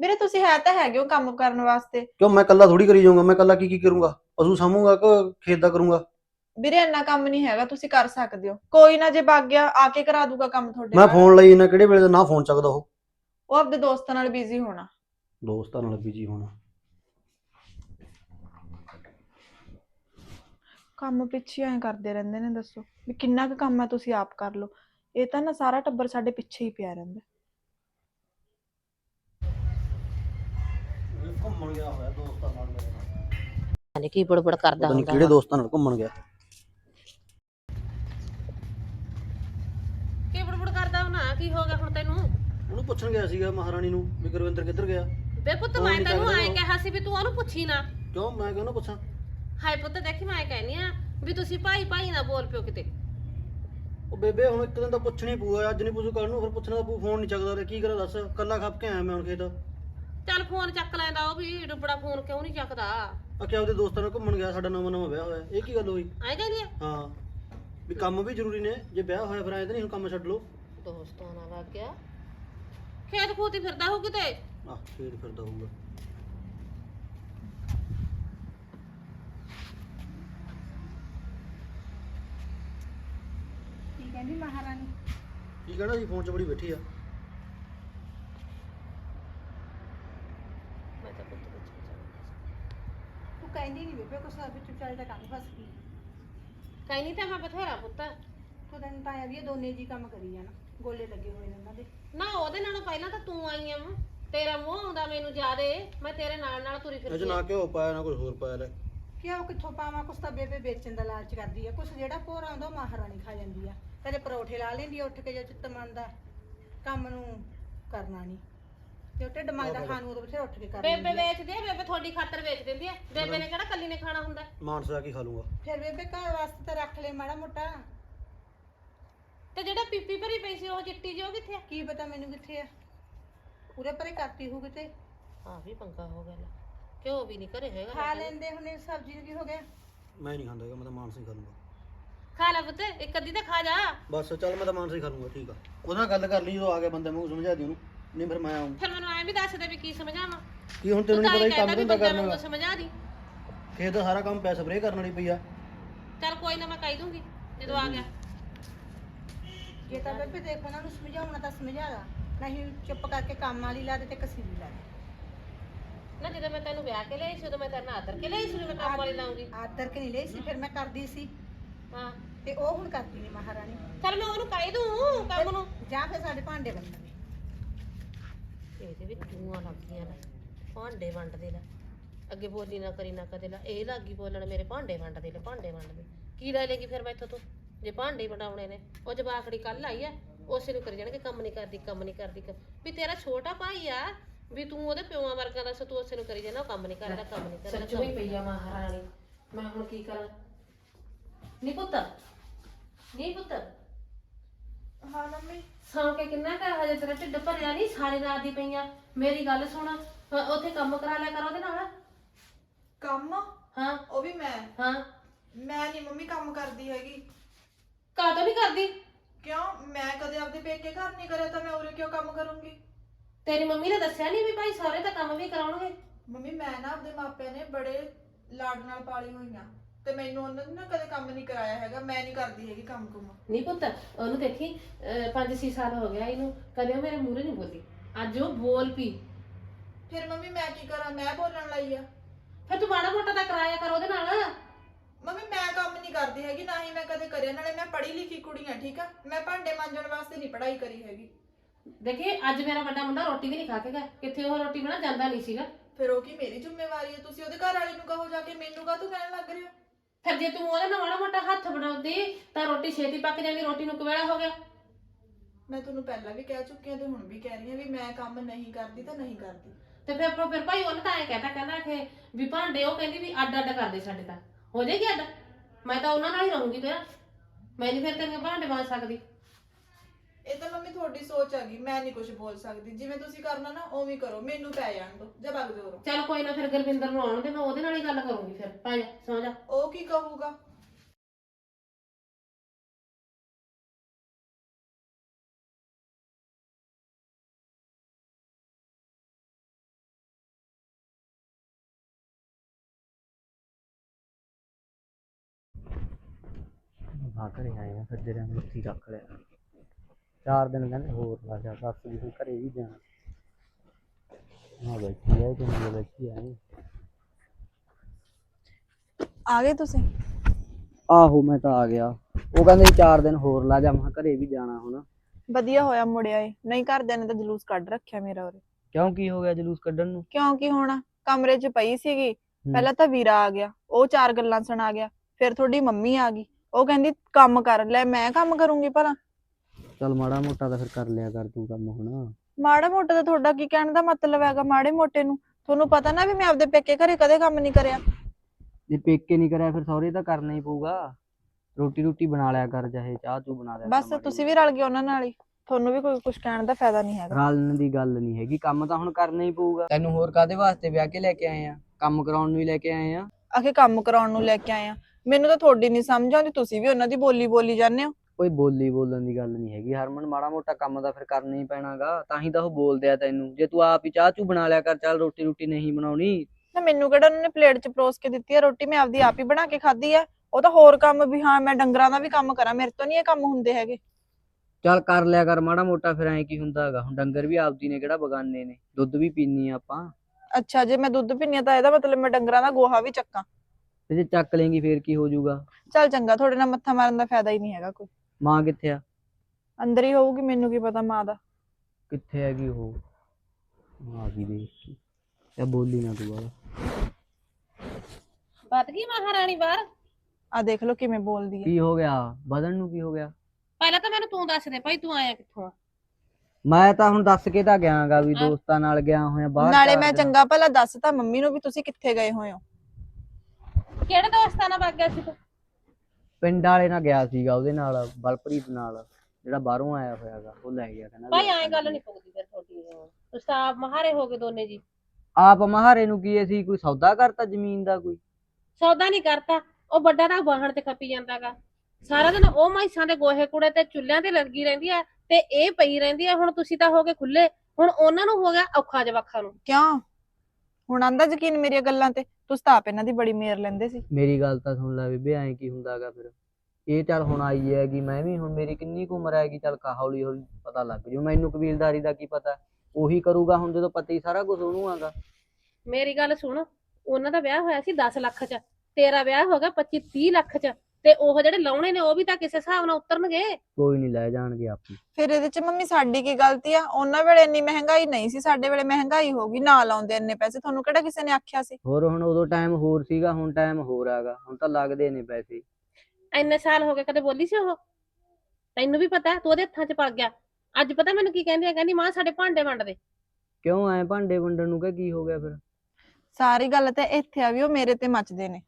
ਵੀਰੇ ਤੁਸੀਂ ਹੈ ਤਾਂ ਹੈਗੇ ਹੋ ਕੰਮ ਕਰਨ ਵਾਸਤੇ। ਕਿਉਂ ਮੈਂ ਇਕੱਲਾ ਥੋੜੀ ਕਰੀ ਜਾਊਂਗਾ ਮੈਂ ਇਕੱਲਾ ਕੀ ਕੀ ਕਰੂੰਗਾ? ਪਸ਼ੂ ਸਾਂਭੂਗਾ ਕਿ ਖੇਤ ਦਾ ਕਰੂੰਗਾ? ਵੀਰੇ ਇੰਨਾ ਕੰਮ ਨਹੀਂ ਹੈਗਾ ਤੁਸੀਂ ਕਰ ਸਕਦੇ ਹੋ। ਕੋਈ ਨਾ ਜੇ ਵਗ ਗਿਆ ਆ ਕੇ ਕਰਾ ਦੂਗਾ ਕੰਮ ਤੁਹਾਡੇ ਮੈਂ ਨਾਲ। ਫੋਨ ਲਈ ਨਾ ਕਿਹੜੇ ਵੇਲੇ ਦਾ ਨਾ ਫੋਨ ਚੱਕਦਾ ਉਹ? ਉਹ ਆਪਣੇ ਦੋਸਤਾਂ ਨਾਲ ਬਿਜ਼ੀ ਹੋਣਾ। ਦੋਸਤਾਂ ਨਾਲ ਬਿਜ਼ੀ ਹੋਣਾ। ਕੰਮ ਪਿੱਛੇ ਐ ਕਰਦੇ ਰਹਿੰਦੇ ਨੇ ਦੱਸੋ। ਵੀ ਕਿੰਨਾ ਕੁ ਕੰਮ ਹੈ ਤੁਸੀਂ ਆਪ ਕਰ ਲਓ। ਇਹ ਤਾਂ ਨਾ ਸਾਰਾ ਟੱਬਰ ਸਾਡੇ ਪਿੱਛੇ ਹੀ ਪਿਆ ਰਹਿੰਦਾ। ਘੁੰਮਣ ਗਿਆ ਹੋਇਆ ਦੋਸਤਾਂ ਨਾਲ ਮੇਰੇ ਨਾਲ। ਨੇ ਕੀ ਬੜਬੜ ਕਰਦਾ ਪਤਾ ਨਹੀਂ ਹੁੰਦਾ ਕਿਹੜੇ ਦੋਸਤਾਂ ਨਾਲ ਘੁੰਮਣ ਗਿਆ ਕੀ ਬੜਬੜ ਕਰਦਾ ਹੁਣਾ ਕੀ ਹੋ ਗਿਆ ਹੁਣ ਤੈਨੂੰ? ਉਹਨੂੰ ਪੁੱਛਣ ਗਿਆ ਸੀਗਾ ਮਹਾਰਾਣੀ ਨੂੰ ਵੀ ਗੁਰਵਿੰਦਰ ਕਿੱਧਰ ਗਿਆ। ਬੇ ਪੁੱਤ ਮੈਂ ਤੈਨੂੰ ਐਂ। ਕਿਹਾ ਸੀ ਵੀ ਤੂੰ ਉਹਨੂੰ ਪੁੱਛੀ ਨਾ। ਕਿਉਂ? ਮੈਂ ਕਿਉਂ ਨਾ ਪੁੱਛਾਂ? ਹਾਏ ਪੁੱਤ ਦੇਖੀ ਮੈਂ ਕਹਿੰਨੀ ਆ ਵੀ ਤੁਸੀਂ ਭਾਈ ਭਾਈ ਨਾ ਬੋਲ ਪਿਓ ਕਿਤੇ। ਉਹ ਬੇਬੇ ਹੁਣ ਇੱਕ ਦਿਨ ਤਾਂ ਪੁੱਛਣੀ ਪਊਗਾ ਅੱਜ ਨਹੀਂ ਪੁੱਛੂ ਕੱਲ ਨੂੰ ਫਿਰ ਪੁੱਛਣਾ ਪਊ ਫੋਨ ਨਹੀਂ ਚੱਕਦਾ ਤੇ ਕੀ ਕਰਾਂ ਦੱਸ? ਕੱਲਾ ਖੱਪ ਕੇ ਆਇਆ ਮੈਂ ਹੁਣ ਖੇਤ। ਚੱਲ ਫੋਨ ਚੱਕ ਲੈਂਦਾ ਉਹ ਵੀ ਡੁੱਬੜਾ ਫੋਨ ਕਿਉਂ ਨਹੀਂ ਚੱਕਦਾ? ਆ ਕਿ ਆਪਦੇ ਦੋਸਤਾਂ ਨਾਲ ਘੁੰਮਣ ਗਿਆ ਸਾਡਾ ਨਵਾਂ ਨਵਾਂ ਵਿਆਹ ਹੋਇਆ। ਇਹ ਕੀ ਗੱਲ ਹੋਈ? ਐਂ ਕਹਿੰਦੀ ਆ? ਹਾਂ। ਵੀ ਕੰਮ ਵੀ ਜ਼ਰੂਰੀ ਨੇ। ਜੇ ਵਿਆਹ ਹੋਇਆ ਫਿਰ ਐਂ ਤਾਂ ਨਹੀਂ ਹੁਣ ਕੰਮ ਛੱਡ ਲਓ। ਦੋਸਤਾਂ ਨਾਲ ਲੱਗ ਗਿਆ। ਖੇਤ ਖੂਤੀ ਫਿਰਦਾ ਹੋਊ ਕਿਤੇ? ਆਹ ਫੇਰ ਫਿਰਦਾ ਹੋਊਗਾ। ਕੀ ਕਹਿੰਦੀ ਮਹਾਰਾਣੀ? ਕੀ ਕਹਿਣਾ ਸੀ ਫੋਨ 'ਚ ਬੜੀ ਬੈਠੀ ਆ। ਮੈਂ ਤਾਂ ਪੁੱਤ ਵਿੱਚ ਤੂੰ ਕਹਿੰਦੀ ਨਹੀਂ ਬੇਬੇ ਕੁਛ ਵਿੱਚ ਚੱਲ ਤਾਂ ਕੰਮ ਫਸ ਗਈ। ਕਹਿੰਦੀ ਤਾਂ ਮੈਂ ਬਥੇਰਾ ਪੁੱਤ। ਤੂੰ ਤੈਨੂੰ ਤਾਂ ਆਇਆ ਵੀ ਇਹ ਦੋਨੇ ਜੀ ਕੰਮ ਕਰੀ ਜਾਣਾ। ਗੋਲੇ ਲੱਗੇ ਹੋਏ ਨੇ ਉਹਨਾਂ ਦੇ। ਨਾ ਉਹਦੇ ਨਾਲੋਂ ਪਹਿਲਾਂ ਤਾਂ ਤੂੰ ਆਈ ਆ ਵਾਂ। ਤੇਰਾ ਮੂੰਹ ਆਉਂਦਾ ਮੈਨੂੰ ਜਿਆਦੇ। ਮੈਂ ਤੇਰੇ ਨਾਲ ਨਾਲ ਤੁਰੀ ਇਹ 'ਚ ਫਿਰਦੀ ਨਾ ਆ। ਘਿਓ ਪਾਇਆ ਨਾ ਕੁਝ ਹੋਰ ਪਾਇਆ ਲੈ। ਕਿਉਂ ਕਿੱਥੋਂ ਪਾਵਾਂ? ਕੁਛ ਤਾਂ ਬੇਬੇ ਵੇਚਣ ਦਾ ਲਾਲਚ ਕਰਦੀ ਆ। ਕੁਛ ਜਿਹੜਾ ਭੋਰਾ ਆਉਂਦਾ ਉਹ ਮਹਾਰਾਣੀ ਖਾ ਜਾਂਦੀ ਆ। ਕਦੇ ਪਰੌਠੇ ਲਾ ਲੈਂਦੀ ਆ ਉੱਠ ਕੇ ਜੋ ਚਿੱਤ ਮੰਨਦਾ। ਕੰਮ ਨੂੰ ਕਰਨਾ ਨਹੀਂ ਤੇ ਉਹ ਢਿੱਡ ਮੰਗਦਾ ਖਾਣ ਨੂੰ ਉਦੋਂ ਬਥੇਰਾ ਉੱਠ ਕੇ ਕਰ ਬੇਬੇ ਲੈਂਦੀ ਆ। ਵੇਚਦੀ ਆ ਬੇਬੇ ਤੁਹਾਡੀ ਖਾਤਰ ਵੇਚ ਦਿੰਦੀ ਆ। ਬੇਬੇ ਨੇ ਕਿਹੜਾ ਕੱਲੀ ਨੇ ਖਾਣਾ ਹੁੰਦਾ? ਮਾਨਸਾ ਕੇ ਖਾ ਲੂੰਗਾ। ਫਿਰ ਬੇਬੇ ਘਰ ਵਾਸਤੇ ਤਾਂ ਰੱਖ ਲੈ ਮਾੜਾ ਮੋਟਾ। ਤੇ ਜਿਹੜਾ ਪੀਪੀ ਭਰੀ ਪਈ ਸੀ ਉਹ ਚਿੱਟੀ ਜਿਹੀ ਉਹ ਕਿੱਥੇ ਆ? ਕੀ ਪਤਾ ਮੈਨੂੰ ਕਿੱਥੇ ਆ? ਉਰੇ ਪਰੇ ਕਰਤੀ ਹੋ ਕਿਤੇ ਆ ਵੀ ਪੰਗਾ ਹੋ ਗਿਆ ਲੈ। ਕਿਉਂ ਵੀ ਨਹੀਂ ਘਰੇ ਹੈਗਾ। ਖਾ ਲੈਂਦੇ ਹੁਣੇ ਸਬਜ਼ੀ ਨੂੰ ਕੀ ਹੋ ਗਿਆ? ਮੈਂ ਨਹੀਂ ਖਾਂਦਾ ਹੈਗਾ ਮੈਂ ਤਾਂ ਮਾਨਸਾ ਹੀ ਖਾ ਲੂੰਗਾ। ਖਾ ਲੈ ਪੁੱਤ ਇੱਕ ਅੱਧੀ ਤਾਂ ਖਾ ਜਾ। ਬਸ ਚੱਲ ਮੈਂ ਤਾਂ ਮਾਨਸਾ ਹੀ ਖਾ ਲੂੰਗਾ ਠੀਕ ਆ। ਉਹਦੇ ਨਾਲ ਗੱਲ ਕਰ ਲਈ ਜਦੋਂ ਆ ਗਿਆ ਬੰਦਾ ਮੈਂ ਸਮਝਾ ਦੀ ਉਹਨੂੰ। ਨਹੀਂ ਫਿਰ ਮੈਂ ਆਉਂ ਫਿਰ ਮੈਨੂੰ ਐਂ ਵੀ ਦੱਸ ਦੇ ਵੀ ਕੀ ਸਮਝਾਵਾਂ। ਕੀ ਹੁਣ ਤੈਨੂੰ ਤੂੰ ਨਹੀਂ ਪਤਾ ਇਹ ਹੀ ਕੰਮ ਕਹਿੰਦਾ ਵੀ ਧੰਦਾ ਬੰਦਾ ਕਰਨਾ ਮੈਨੂੰ ਸਮਝਾ ਦੀ। ਖੇਤ ਦਾ ਸਾਰਾ ਕੰਮ ਪੈ ਸਪਰੇਅ ਕਰਨ ਵਾਲੀ ਪਈ ਆ। ਚੱਲ ਕੋਈ ਨਾ ਮੈਂ ਕਹਿ ਦੂੰਗੀ ਜਦੋਂ ਆ ਗਿਆ। ਜੇ ਤਾਂ ਬੇਬੇ ਦੇਖ ਉਹਨਾਂ ਨੂੰ ਸਮਝਾਉਣਾ ਤਾਂ ਸਮਝਾ ਲਾ। ਨਹੀਂ ਚੁੱਪ ਕਰਕੇ ਕੰਮ ਵਾਲੀ ਲਾ ਦੇ ਤੇ ਕਸੀਲੀ ਲਾ ਦੇ। ਨਾ ਜਦੋਂ ਮੈਂ ਤੈਨੂੰ ਵਿਆਹ ਕੇ ਲਿਆਈ ਸੀ ਉਦੋਂ ਮੈਂ ਤੇਰੇ ਨਾਲ ਆਦਰ ਕੇ ਲਿਆਈ ਸੀ ਮੈਂ ਕੰਮ ਵਾਲੀ ਲਾਉਂਗੀ। ਆਦਰ ਕਿ ਨਹੀਂ ਲਈ ਸੀ ਫਿਰ ਮੈਂ ਕਰਦੀ ਸੀ। ਹਾਂ। ਤੇ ਉਹ ਹੁਣ ਕਰਦੀ ਨਹੀਂ ਮਹਾਰਾਣੀ। ਚੱਲ ਮੈਂ ਉਹਨੂੰ ਕਹਿ ਦੂੰ ਕੰਮ ਨੂੰ। ਜਾਂ ਫਿਰ ਸਾਡੇ ਭਾਂਡੇ ਬੰਨਣਗੇ ਇਹਦੇ ਵਿੱਚ ਧੂਆਂ ਲੱਗਦੀਆਂ ਨੇ ਭਾਂਡੇ ਵੰਡਦੇ ਲੈ ਅੱਗੇ ਬੋਲੀ ਨਾ ਕਰੀ ਨਾ ਕਦੇ ਲੈ। ਇਹ ਲੱਗੀ ਬੋਲਣ ਮੇਰੇ ਭਾਂਡੇ ਵੰਡਦੇ ਲੈ ਭਾਂਡੇ ਵੰਡਦੇ। ਕੀ ਲੈ ਲੇਗੀ ਫਿਰ ਮੈਥੋਂ ਤੂੰ? ਜੇ ਭਾਂਡੇ ਵੰਡਾਉਣੇ ਨੇ ਉਹ ਜਵਾਕੜੀ ਕੱਲ ਆਈ ਆ ਉਸੇ ਨੂੰ ਕਰੀ ਜਾਣਗੇ ਕੰਮ ਨਹੀਂ ਕਰਦੀ ਕੰਮ ਨਹੀਂ ਕਰਦੀ ਕੰਮ- ਵੀ ਤੇਰਾ ਛੋਟਾ ਭਾਈ ਆ ਵੀ ਤੂੰ ਉਹਦੇ ਪਿਓਾਂ ਵਰਗਾ ਦਾ ਤੂੰ ਉਸੇ ਨੂੰ ਕਰੀ ਜਾਣਾ ਉਹ ਕੰਮ ਨਹੀਂ ਕਰਦਾ ਕੰਮ ਨਹੀਂ ਕਰਦਾ ਸੱਚ ਹੋਈ ਪਈ ਆ ਮਹਾਰਾਣੀ। ਮੈਂ ਹੁਣ ਕੀ ਕਰਾਂ? ਨਹੀਂ ਪੁੱਤ। ਨਹੀਂ ਪੁੱਤ। ਹਾਂ ਮੰਮੀ। ਸੌਂ ਕੇ ਕਿੰਨਾ ਕਰ ਹਜੇ ਤੇਰਾ ਢਿੱਡ ਭਰਿਆ ਨਹੀਂ ਸਾਰੀ ਰਾਤ ਦੀ ਪਈਆਂ ਮੇਰੀ ਗੱਲ ਸੁਣ। ਅ, ਉੱਥੇ ਕੰਮ ਕਰਾ ਲਿਆ ਕਰ ਉਹਦੇ ਨਾਲ। ਕੰਮ? ਹਾਂ। ਉਹ ਵੀ ਮੈਂ। ਹਾਂ। ਮੈਂ ਨਹੀਂ ਮੰਮੀ ਕੰਮ ਕਰਦੀ ਹੈਗੀ। ਕਾਤੋਂ ਨਹੀਂ ਕਰਦੀ? ਕਿਉਂ? ਮੈਂ ਕਦੇ ਆਪਦੇ ਪੇਕੇ ਘਰ ਨਹੀਂ ਕਰਿਆ ਤਾਂ ਮੈਂ ਉਰੇ ਕਿਉਂ ਕੰਮ ਕਰੂੰਗੀ? ਤੇਰੀ ਮੰਮੀ ਨੇ ਦੱਸਿਆ ਨਹੀਂ ਵੀ ਭਾਈ ਸਾਰੇ ਤਾਂ ਕੰਮ ਵੀ ਕਰਾਉਣਗੇ? ਮੰਮੀ ਮੈਂ ਨਾ ਆਪਦੇ ਮਾਪਿਆਂ ਨੇ ਬੜੇ ਲਾਡ ਨਾਲ ਪਾਲੀ ਹੋਈਆਂ ਤੇ ਮੈਨੂੰ ਉਹਨਾਂ ਨੇ ਨਾ ਕਦੇ ਕੰਮ ਨਹੀਂ ਕਰਾਇਆ ਹੈਗਾ ਮੈਂ ਨਹੀਂ ਕਰਦੀ ਹੈਗੀ ਕੰਮ ਕੁਮ। ਨਹੀਂ ਪੁੱਤ ਉਹਨੂੰ ਦੇਖੀ 5-6 ਸਾਲ ਹੋ ਗਿਆ ਇਹਨੂੰ ਕਦੇ ਉਹ ਮੇਰੇ ਮੂਹਰੇ ਨਹੀਂ ਬੋਲੀ। ਅੱਜ ਉਹ ਬੋਲ ਪਈ। ਫਿਰ ਮੰਮੀ ਮੈਂ ਕੀ ਕਰਾਂ? ਮੈਂ ਬੋਲਣ ਲਈ ਆ। ਫਿਰ ਤੂੰ ਮਾੜਾ ਮੋਟਾ ਤਾਂ ਕਰਾਇਆ ਕਰ ਉਹਦੇ ਨਾਲ ਮੰਮੀ ਮੈਂ ਕੰਮ ਨਹੀਂ ਕਰਦੀ ਹੈਗੀ ਨਾ ਹੀ ਮੈਂ ਕਦੇ ਕਰਿਆ ਨਾਲੇ ਮੈਂ ਪੜ੍ਹੀ ਲਿਖੀ ਕੁੜੀ ਆ ਠੀਕ ਆ? ਮੈਂ ਭਾਂਡੇ ਮਾਂਜਣ ਵਾਸਤੇ ਨਹੀਂ ਪੜ੍ਹਾਈ ਕਰੀ ਹੈਗੀ। ਦੇਖੀ ਅੱਜ ਮੇਰਾ ਵੱਡਾ ਮੁੰਡਾ ਰੋਟੀ ਵੀ ਨਹੀਂ ਖਾ ਕੇ ਗਿਆ। ਕਿੱਥੇ ਉਹ ਰੋਟੀ ਬਣਾ ਜਾਂਦਾ ਨਹੀਂ ਸੀਗਾ। ਫਿਰ ਉਹ ਕੀ ਮੇਰੀ ਜ਼ਿੰਮੇਵਾਰੀ ਹੈ ਤੁਸੀਂ ਉਹਦੇ ਘਰ ਵਾਲੀ ਨੂੰ ਕਹੋ ਜਾ ਕੇ ਮੈਨੂੰ ਕਾ ਤੂੰ ਕਹਿਣ ਲੱਗ ਰਹੇ ਹੋ? ਫਿਰ ਜੇ ਤੂੰ ਉਹਦੇ ਨਾਲ ਮਾੜਾ ਮੋਟਾ ਹੱਥ ਬਣਾਉਂਦੀ ਤਾਂ ਰੋਟੀ ਛੇਤੀ ਪੱਕ ਜਾਂਦੀ ਰੋਟੀ ਨੂੰ ਕਿਵੇਲਾ ਹੋ ਗਿਆ। ਮੈਂ ਤੁਹਾਨੂੰ ਪਹਿਲਾਂ ਵੀ ਕਹਿ ਚੁੱਕੀ ਹਾਂ ਤੇ ਹੁਣ ਵੀ ਕਹਿ ਰਹੀ ਹਾਂ ਵੀ ਮੈਂ ਕੰਮ ਨਹੀਂ ਕਰਦੀ ਤਾਂ ਨਹੀਂ ਕਰਦੀ। ਤੇ ਫਿਰ ਫਿਰ- ਫਿਰ ਭਾਈ ਉਹਨੇ ਤਾਂ ਐ ਕਹਿਤਾ ਕਹਿੰਦਾ ਕਿ ਵੀ ਭਾਂਡੇ ਉਹ ਕਹਿੰਦੀ ਵੀ ਅੱਡ ਅੱਡ ਕਰਦੇ ਸਾਡੇ ਤਾਂ। ਹੋ ਜਾਏਗੀ ਅੱਡ? ਮੈਂ ਤਾਂ ਉਹਨਾਂ ਨਾਲ ਹੀ ਰਹੂੰਗੀ ਫਿਰ ਮੈਂ ਨਹੀਂ ਫਿਰ ਤੇਰੇ ਭਾਂਡੇ ਮਾਂਜ ਸਕਦੀ। ਇਹ ਤਾਂ ਮੰਮੀ ਤੁਹਾਡੀ ਸੋਚ ਆ ਗਈ ਮੈਂ ਨਹੀਂ ਕੁਝ ਬੋਲ ਸਕਦੀ। ਜਿਵੇਂ ਤੁਸੀਂ ਕਰਨਾ ਨਾ ਉਵੇਂ ਕਰੋ ਮੈਨੂੰ ਪੈ ਜਾਣ ਦਿਓ ਜਾਂ ਭੱਗ ਜਾਓ ਉਰੋਂ। ਚੱਲ ਕੋਈ ਨਾ ਫਿਰ ਗੁਰਵਿੰਦਰ ਨੂੰ ਆਉਣ ਦੇ ਮੈਂ ਉਹਦੇ ਨਾਲ ਹੀ ਗੱਲ ਕਰੂੰਗੀ ਫਿਰ। ਪੈ ਜਾ ਸੌ ਜਾ। ਉਹ ਕੀ ਕਹੂਗਾ? ਆ ਘਰੇ ਆਏ ਆ ਫਿਰ ਜਿਹੜੇ ਮੁੱਠੀ ਰੱਖ ਲਿਆ। ਚਾਰ ਦਿਨ ਕਹਿੰਦੇ ਹੋਰ ਲਾ ਜਾ ਦੱਸ ਵੀ ਹੁਣ ਘਰੇ ਵੀ ਜਾਣਾ। ਹਾਂ ਬੈਠੀ ਆ ਕਿ ਬੈਠੀ ਆ। ਆ ਗਏ ਤੁਸੀਂ? ਆਹੋ ਮੈਂ ਤਾਂ ਆ ਗਿਆ। ਉਹ ਕਹਿੰਦੇ ਚਾਰ ਦਿਨ ਹੋਰ ਲਾ ਜਾ ਮੈਂ ਕਿਹਾ ਘਰੇ ਵੀ ਜਾਣਾ ਹੁਣ। ਵਧੀਆ ਹੋਇਆ ਮੁੜਿਆ ਏ ਨਹੀਂ ਘਰਦਿਆਂ ਨੇ ਤਾਂ ਜਲੂਸ ਕੱਢ ਰੱਖਿਆ ਮੇਰਾ ਉਰੇ। ਕਿਉਂ ਕੀ ਹੋ ਗਿਆ ਜਲੂਸ ਕੱਢਣ ਨੂੰ? ਕਿਉਂਕਿ ਹੁਣ? ਕਮਰੇ 'ਚ ਪਈ ਸੀਗੀ। ਪਹਿਲਾਂ ਤਾਂ ਵੀਰਾ ਆ ਗਿਆ। ਉਹ ਚਾਰ ਗੱਲਾਂ ਸੁਣਾ ਗਿਆ। ਫਿਰ ਤੁਹਾਡੀ ਮੰਮੀ ਆ ਗਈ। ਉਹ ਕਹਿੰਦੀ ਕੰਮ ਕਰ ਲੈ ਮੈਂ ਕੰਮ ਕਰੂੰਗੀ ਭਲਾ ਚੱਲ ਮਾੜਾ ਮੋਟਾ ਤਾਂ ਫਿਰ ਕਰ ਲਿਆ ਕਰ ਤੂੰ ਕੰਮ ਹੁਣ। ਮਾੜਾ ਮੋਟਾ ਤਾਂ ਤੁਹਾਡਾ ਕੀ ਕਹਿਣ ਦਾ ਮਤਲਬ ਹੈਗਾ ਮਾੜੇ ਮੋਟੇ ਨੂੰ? ਤੁਹਾਨੂੰ ਪਤਾ ਨਾ ਵੀ ਮੈਂ ਆਪਦੇ ਪੇਕੇ ਘਰੇ ਕਦੇ ਕੰਮ ਨਹੀਂ ਕਰਿਆ। ਜੇ ਪੇਕੇ ਨਹੀਂ ਕਰਿਆ ਫਿਰ ਸਹੁਰੇ ਤਾਂ ਕਰਨਾ ਹੀ ਪਊਗਾ। ਰੋਟੀ ਰੋਟੀ ਬਣਾ ਲਿਆ ਕਰ ਚਾਹੇ ਚਾਹ ਚੂ ਬਣਾ ਲਿਆ ਕਰ ਬਸ ਮਾੜੀ ਤੁਸੀਂ ਵੀ ਰਲ ਗਏ ਉਹਨਾਂ ਨਾਲ ਹੀ। ਤੁਹਾਨੂੰ ਵੀ ਕੋਈ ਕੁਝ ਕਹਿਣ ਦਾ ਫਾਇਦਾ ਨਹੀਂ ਹੈਗਾ। ਰਲਣ ਦੀ ਗੱਲ ਨਹੀਂ ਹੈਗੀ ਕੰਮ ਤਾਂ ਹੁਣ ਕਰਨਾ ਹੀ ਪਊਗਾ। ਤੈਨੂੰ ਹੋਰ ਕਾਦੇ ਵਾਸਤੇ ਵਿਆਹ ਕੇ ਲੈ ਕੇ ਆਏ ਆ? ਕੰਮ ਕਰਾਉਣ ਨੂੰ ਹੀ ਲੈ ਕੇ ਆਏ ਆ? ਆਖੇ ਕੰਮ ਕਰਾਉਣ ਨੂੰ ਲੈ ਕੇ ਆਏ ਆ। ਮੈਨੂੰ ਤਾਂ ਤੁਹਾਡੀ ਨਹੀਂ ਸਮਝ ਆਉਂਦੀ ਤੁਸੀਂ ਵੀ ਉਹਨਾਂ ਦੀ ਬੋਲੀ ਬੋਲੀ ਜਾਂਦੇ ਹੋ। ਕੋਈ ਬੋਲੀ ਬੋਲਣ ਦੀ ਗੱਲ ਨਹੀਂ ਹੈਗੀ। ਹਰਮਨ ਮਾੜਾ ਮੋਟਾ ਕੰਮ ਤਾਂ ਫਿਰ ਕਰਨਾ ਹੀ ਪੈਣਾਗਾ। ਤਾਂ ਹੀ ਤਾਂ ਉਹ ਬੋਲਦੇ ਆ ਤੈਨੂੰ। ਜੇ ਤੂੰ ਆਪ ਹੀ ਚਾਹ ਚੂ ਬਣਾ ਲਿਆ ਕਰ ਚੱਲ ਰੋਟੀ ਰੋਟੀ ਨਹੀਂ ਬਣਾਉਣੀ। ਨਾ ਮੈਨੂੰ ਕਿਹੜਾ ਉਹਨਾਂ ਨੇ ਪਲੇਟ 'ਚ ਪਰੋਸ ਕੇ ਦਿੱਤੀ ਆ ਰੋਟੀ? ਮੈਂ ਆਪਦੀ ਆਪ ਹੀ ਬਣਾ ਕੇ ਖਾਧੀ ਆ। ਉਹ ਤਾਂ ਹੋਰ ਕੰਮ ਵੀ ਹਾਂ ਮੈਂ ਡੰਗਰਾਂ ਦਾ ਵੀ ਕੰਮ ਕਰਾਂ। ਮੇਰੇ ਤੋਂ ਨਹੀਂ ਇਹ ਕੰਮ ਹੁੰਦੇ ਹੈਗੇ। ਚੱਲ ਕਰ ਲਿਆ ਕਰ ਮਾੜਾ ਮੋਟਾ ਫਿਰ ਐਂ ਕੀ ਹੁੰਦਾ ਹੈਗਾ ਹੁਣ ਡੰਗਰ ਵੀ ਆਪਦੀ ਨੇ ਕਿਹੜਾ ਬਗਾਨੇ ਨੇ? ਦੁੱਧ ਵੀ ਪੀਨੀ ਆਪਾਂ। ਅੱਛਾ ਜੇ ਮੈਂ ਦੁੱਧ ਪੀਣੀ ਆ ਤਾਂ ਇਹਦਾ ਮਤਲਬ ਮੈਂ ਡੰਗਰਾਂ ਦਾ ਗੋਹਾ ਵੀ ਚੱਕਾਂ। ਤੇ ਜੇ ਚੱਕ ਲੇਂਗੀ ਫੇਰ ਕੀ ਹੋ ਜਾਊਗਾ? ਚੱਲ ਚੰਗਾ ਤੁਹਾਡੇ ਨਾਲ ਮੱਥਾ ਮਾਰਨ ਦਾ ਫਾਇਦਾ ਹੀ ਨਹੀਂ ਹੈਗਾ ਕੋਈ। ਮਾਂ ਕਿੱਥੇ ਆ? ਅੰਦਰ ਹੀ ਹੋਊਗੀ ਮੈਨੂੰ ਕੀ ਪਤਾ ਮਾਂ ਦਾ। ਕਿੱਥੇ ਹੈਗੀ ਉਹ? ਆ ਗਈ ਦੇਖ ਕੇ। ਤੇ ਬੋਲੀ ਨਾ ਤੂੰ ਬਾਹਰ। ਵੱਧ ਗਈ ਮਹਾਰਾਣੀ ਬਾਹਰ? ਆ ਦੇਖ ਲਓ ਕਿਵੇਂ ਬੋਲਦੀ ਹੈ। ਕੀ ਹੋ ਗਿਆ? ਬਦਨ ਨੂੰ ਕੀ ਹੋ ਗਿਆ? ਪਹਿਲਾਂ ਤਾਂ ਮੈਨੂੰ ਤੂੰ ਦੱਸ ਦੇ ਭਾਈ ਤੂੰ ਆਇਆ ਕਿੱਥੋਂ ਆ? ਮੈਂ ਤਾਂ ਹੁਣ ਦੱਸ ਕੇ ਤਾਂ ਗਿਆਗਾ ਵੀ। ਦੋਸਤਾਂ ਨਾਲ ਗਿਆ ਹੋਇਆ ਬਾਹਰ ਨਾਲੇ ਚਾਰ ਮੈਂ ਦਿਨ। ਚੰਗਾ ਭਲਾ ਦੱਸਤਾ ਮੰਮੀ ਨੂੰ ਵੀ ਤੁਸੀਂ ਕਿੱਥੇ ਗਏ ਹੋਏ ਹੋ। ਕਿਹੜੇ ਦੋਸਤਾਂ ਨਾਲ ਵਗ ਗਿਆ ਸੀ ਤੂੰ? ਪਿੰਡ ਵਾਲੇ ਨਾਲ ਗਿਆ ਸੀਗਾ ਉਹਦੇ ਨਾਲ ਬਲਪ੍ਰੀਤ ਨਾਲ ਜਿਹੜਾ ਬਾਹਰੋਂ ਆਇਆ ਹੋਇਆਗਾ ਉਹ ਲੈ ਗਿਆ ਕਹਿੰਦਾ ਭਾਈ ਐਂ ਗੱਲ ਨਹੀਂ ਪੁੱਗਦੀ ਫਿਰ ਤੁਹਾਡੀ। ਤੁਸੀਂ ਤਾਂ ਆਪ ਮਹਾਰੇ ਹੋ ਗਏ ਦੋਨੇ ਜੀ। ਆਪ ਮਹਾਰੇ ਨੂੰ ਕੀ ਅਸੀਂ ਕੋਈ ਸੌਦਾ ਕਰਤਾ ਜ਼ਮੀਨ ਦਾ ਕੋਈ? ਸੌਦਾ ਨਹੀਂ ਕਰਤਾ ਉਹ ਵੱਡਾ ਤਾਂ ਵਾਹਣ ਤੇ ਖੱਪੀ ਜਾਂਦਾਗਾ। ਸਾਰਾ ਦਿਨ ਉਹ ਮਾਈਸਾਂ ਦੇ ਗੋਹੇ ਕੂੜੇ ਤੇ ਚੁੱਲ੍ਹਿਆਂ ਤੇ ਲੱਗੀ ਰਹਿੰਦੀ ਆ ਤੇ ਇਹ ਪਈ ਰਹਿੰਦੀ ਆ ਹੁਣ ਤੁਸੀਂ ਤਾਂ ਹੋ ਗਏ ਖੁੱਲੇ ਹੁਣ ਉਹਨਾਂ ਨੂੰ ਹੋ ਗਿਆ ਔਖਾ ਜਵਾਖਾਂ ਨੂੰ। ਕਿਉਂ? ਹੁਣ ਆਂਦਾ ਯਕੀਨ ਮੇਰੀਆਂ ਗੱਲਾਂ ਤੇ? ਤੁਸੀਂ ਤਾਂ ਆਪ ਇਹਨਾਂ ਦੀ ਬੜੀ ਮੇਰ ਲੈਂਦੇ ਸੀ। ਮੇਰੀ ਗੱਲ ਤਾਂ ਸੁਣ ਲੈ ਬੇਬੇ ਐਂ ਕੀ ਹੁੰਦਾਗਾ ਫਿਰ। ਇਹ ਚੱਲ ਹੁਣ ਆਈ ਹੈਗੀ ਮੈਂ ਵੀ ਹੁਣ ਮੇਰੀ ਕਿੰਨੀ ਕੁ ਉਮਰ ਹੈਗੀ ਚੱਲ ਕਾ ਹੌਲੀ ਹੌਲੀ ਪਤਾ ਲੱਗ ਜੂ। ਮੈਨੂੰ ਕਬੀਲਦਾਰੀ ਦਾ ਕੀ ਪਤਾ? ਉਹੀ ਕਰੂਗਾ ਹੁਣ ਜਦੋਂ ਪਤਾ ਹੀ ਸਾਰਾ ਕੁਝ ਉਹਨੂੰ ਆਗਾ। ਮੇਰੀ ਗੱਲ ਸੁਣ ਉਹਨਾਂ ਦਾ ਵਿਆਹ ਹੋਇਆ ਸੀ 10 ਲੱਖ ਚ। ਤੇਰਾ ਵਿਆਹ ਹੋ ਗਿਆ 25 30 ਲੱਖ ਚ। ਤੇ ਉਹ ਜਿਹੜੇ ਲਾਉਣੇ ਨੇ ਉਹ ਵੀ ਤਾਂ ਕਿਸੇ ਹਿਸਾਬ ਨਾਲ ਉਤਰਨਗੇ। ਕੋਈ ਨਹੀਂ ਲੈ ਜਾਣਗੇ ਆਪੀ ਫਿਰ ਇਹਦੇ ਚ ਮੰਮੀ ਸਾਡੀ ਕੀ ਗਲਤੀ ਆ? ਉਹਨਾਂ ਵੇਲੇ ਇੰਨੀ ਮਹਿੰਗਾਈ ਨਹੀਂ ਸੀ ਸਾਡੇ ਵੇਲੇ ਮਹਿੰਗਾਈ ਹੋ ਗਈ ਨਾ ਲਾਉਂਦੇ ਇੰਨੇ ਪੈਸੇ। ਤੁਹਾਨੂੰ ਕਿਹੜਾ ਕਿਸੇ ਨੇ ਆਖਿਆ ਸੀ? ਹੋਰ ਹੁਣ ਉਦੋਂ ਟਾਈਮ ਹੋਰ ਸੀਗਾ ਹੁਣ ਟਾਈਮ ਹੋਰ ਆਗਾ। ਹੁਣ ਤਾਂ ਲੱਗਦੇ ਨੇ ਪੈਸੇ। ਇੰਨੇ ਸਾਲ ਹੋ ਗਏ ਕਦੇ ਬੋਲੀ ਸੀ ਉਹ? ਤੈਨੂੰ ਵੀ ਪਤਾ ਤੂੰ ਉਹਦੇ ਹੱਥਾਂ 'ਚ ਪਾ ਗਿਆ। ਅੱਜ ਪਤਾ ਮੈਨੂੰ ਕੀ ਕਹਿੰਦੀ ਆ? ਕਹਿੰਦੀ ਮਾਂ ਸਾਡੇ ਭਾਂਡੇ ਵੰਡ ਦੇ। ਕਿਉਂ ਐ ਭਾਂਡੇ ਵੰਡਣ ਨੂੰ ਕਿ ਕੀ ਹੋ ਗਿਆ ਫਿਰ? ਸਾਰੀ ਗੱਲ ਤੇ ਇੱਥੇ ਆ ਵੀ ਉਹ ਮੇਰੇ ਤੇ ਮੱਚਦੇ ਨੇ।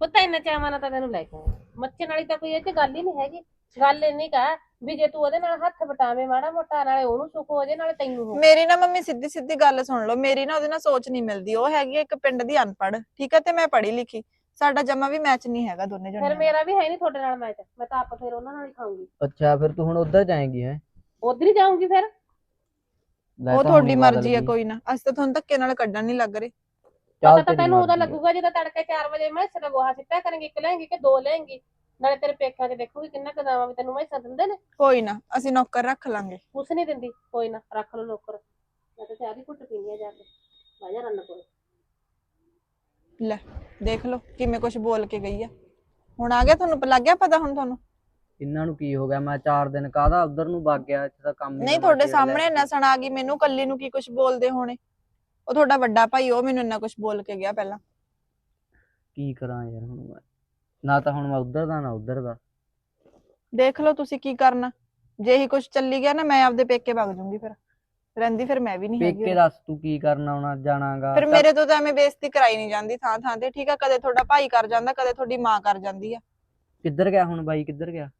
ਪੁੱਤ ਇੰਨਾ ਚਾਵਾਂ ਨਾਲ ਤਾਂ ਤੈਨੂੰ ਲੈ ਕੇ ਆਇਆ ਮੱਚਣ ਵਾਲੀ ਤਾਂ ਕੋਈ ਇਹ 'ਚ ਗੱਲ ਹੀ ਨਹੀਂ ਹੈਗੀ। ਗੱਲ ਇੰਨੀ ਕਾ ਵੀ ਜੇ ਤੂੰ ਉਹਦੇ ਨਾਲ ਹੱਥ ਵਟਾਵੇਂ ਮਾੜਾ ਮੋਟਾ ਨਾਲੇ ਉਹਨੂੰ ਸੁੱਖ ਹੋ ਜੇ ਨਾਲੇ ਤੈਨੂੰ ਹੋ ਮੇਰੀ ਨਾ ਮੰਮੀ ਸਿੱਧੀ ਸਿੱਧੀ ਗੱਲ ਸੁਣ ਲਓ। ਮੇਰੀ ਨਾ ਉਹਦੇ ਨਾਲ ਸੋਚ ਨਹੀਂ ਮਿਲਦੀ। ਉਹ ਹੈਗੀ ਆ ਇੱਕ ਪਿੰਡ ਦੀ ਅਨਪੜ੍ਹ। ਠੀਕ ਹੈ ਤੇ ਮੈਂ ਪੜ੍ਹੀ ਲਿਖੀ। ਸਾਡਾ ਜਮਾ ਵੀ ਮੈਚ ਨਹੀਂ ਹੈਗਾ ਦੋਨੇ ਫਿਰ ਜਣਿਆਂ ਦਾ। ਮੇਰਾ ਵੀ ਹੈ ਨਹੀਂ ਤੁਹਾਡੇ ਨਾਲ ਮੈਚ ਮੈਂ ਤਾਂ ਆਪ ਫਿਰ ਉਹਨਾਂ ਨਾਲ ਹੀ ਖਾਊਂਗੀ। ਅੱਛਾ ਫਿਰ ਤੂੰ ਹੁਣ ਉੱਧਰ ਜਾਏਂਗੀ ਹੈ? ਉਧਰ ਹੀ ਜਾਊਂਗੀ ਫਿਰ। ਉਹ ਤੁਹਾਡੀ ਮਰਜ਼ੀ ਹੈ ਕੋਈ ਨਾ। ਅਸੀਂ ਤਾਂ ਤੁਹਾਨੂੰ ਧੱਕੇ ਨਾਲ ਕੱਢਣ ਨਹੀਂ ਲੱਗ ਰਹੇ। ਪਤਾ ਤਾਂ ਤੈਨੂੰ ਉਹਦਾ ਲੱਗੂਗਾ ਜਦੋਂ ਤੜਕੇ 4 ਵਜੇ ਮੈਂ ਸਿਰ ਗੋਹਾ ਸਿੱਟਿਆ ਕਰਾਂਗੀ ਇੱਕ ਲੈਂਗੀ ਕਿ ਦੋ ਲੈਂਗੀ? ਨਾਲੇ ਤੇਰੇ ਪੇਕਾਂ 'ਚ ਦੇਖੂਗੀ ਕਿੰਨਾ ਕਦਾਵਾ ਵੀ ਤੈਨੂੰ ਮੈਂ ਦਿੰਦੇ ਨੇ। ਕੋਈ ਨਾ ਅਸੀਂ ਨੌਕਰ ਰੱਖ ਲਾਂਗੇ। ਕੁਛ ਨਹੀਂ ਦਿੰਦੀ ਕੋਈ ਨਾ ਰੱਖ ਲਓ ਨੌਕਰ। ਮੈਂ ਤਾਂ ਚਾਹ ਦੀ ਘੁੱਟ ਪੀਣੀ ਆ ਜਾ ਕੇ। ਵਾਜਾ ਰੰਨ ਕੋਲ। ਲੈ ਦੇਖ ਲਓ ਕਿਵੇਂ ਕੁਝ ਬੋਲ ਕੇ ਗਈ ਆ। ਹੁਣ ਆ ਗਿਆ ਤੁਹਾਨੂੰ ਪ- ਲੱਗ ਗਿਆ ਪਤਾ ਹੁਣ ਤੁਹਾਨੂੰ? ਇਹਨਾਂ ਨੂੰ ਕੀ ਹੋ ਗਿਆ? ਮੈਂ 4 ਦਿਨ ਕਾਹਦਾ ਉਧਰ ਨੂੰ ਵਗ ਗਿਆ ਇੱਥੇ ਤਾਂ ਕੰਮ ਹੀ ਨਹੀਂ ਤੁਹਾਡੇ ਸਾਹਮਣੇ। ਨਸਣ ਆ ਗਈ ਮੈਨੂੰ ਕੱਲੀ ਨੂੰ ਕੀ ਕੁਝ ਬੋਲਦੇ ਹੋਣੇ? ਉਹ ਤੁਹਾਡਾ ਵੱਡਾ ਭਾਈ ਉਹ ਮੈਨੂੰ ਇੰਨਾ ਕੁਝ ਬੋਲ ਕੇ ਗਿਆ ਪਹਿਲਾਂ। ਕੀ ਕਰਾਂ ਯਾਰ ਹੁਣ ਮੈਂ? ਨਾ ਤਾਂ ਹੁਣ ਮੈਂ ਉਧਰ ਦਾ ਨਾ ਉਧਰ ਦਾ। ਦੇਖ ਲਓ ਤੁਸੀਂ ਕੀ ਕਰਨਾ। ਜੇ ਹੀ ਕੁਝ ਚੱਲੀ ਗਿਆ ਨਾ ਮੈਂ ਆਪਦੇ ਪੇਕੇ ਵਗ ਜੂੰਗੀ ਫਿਰ। ਰਹਿੰਦੀ ਫਿਰ ਮੈਂ ਵੀ ਨਹੀਂ ਹੈਗੀ ਪੇਕੇ। ਦੱਸ ਤੂੰ ਕੀ ਕਰਨਾ ਆਉਣਾ ਜਾਣਾਗਾ। ਫਿਰ ਮੇਰੇ ਤੋਂ ਤਾਂ ਐਵੇਂ ਬੇਇੱਜ਼ਤੀ ਕਰਾਈ ਨਹੀਂ ਜਾਂਦੀ ਥਾਂ ਥਾਂ ਤੇ ਠੀਕ ਆ? ਕਦੇ ਤੁਹਾਡਾ ਭਾਈ ਕਰ ਜਾਂਦਾ ਕਦੇ ਤੁਹਾਡੀ ਮਾਂ ਕਰ ਜਾਂਦੀ ਆ। ਕਿੱਧਰ ਗਿਆ ਹੁਣ ਬਾਈ? ਕਿੱਧਰ ਗਿਆ?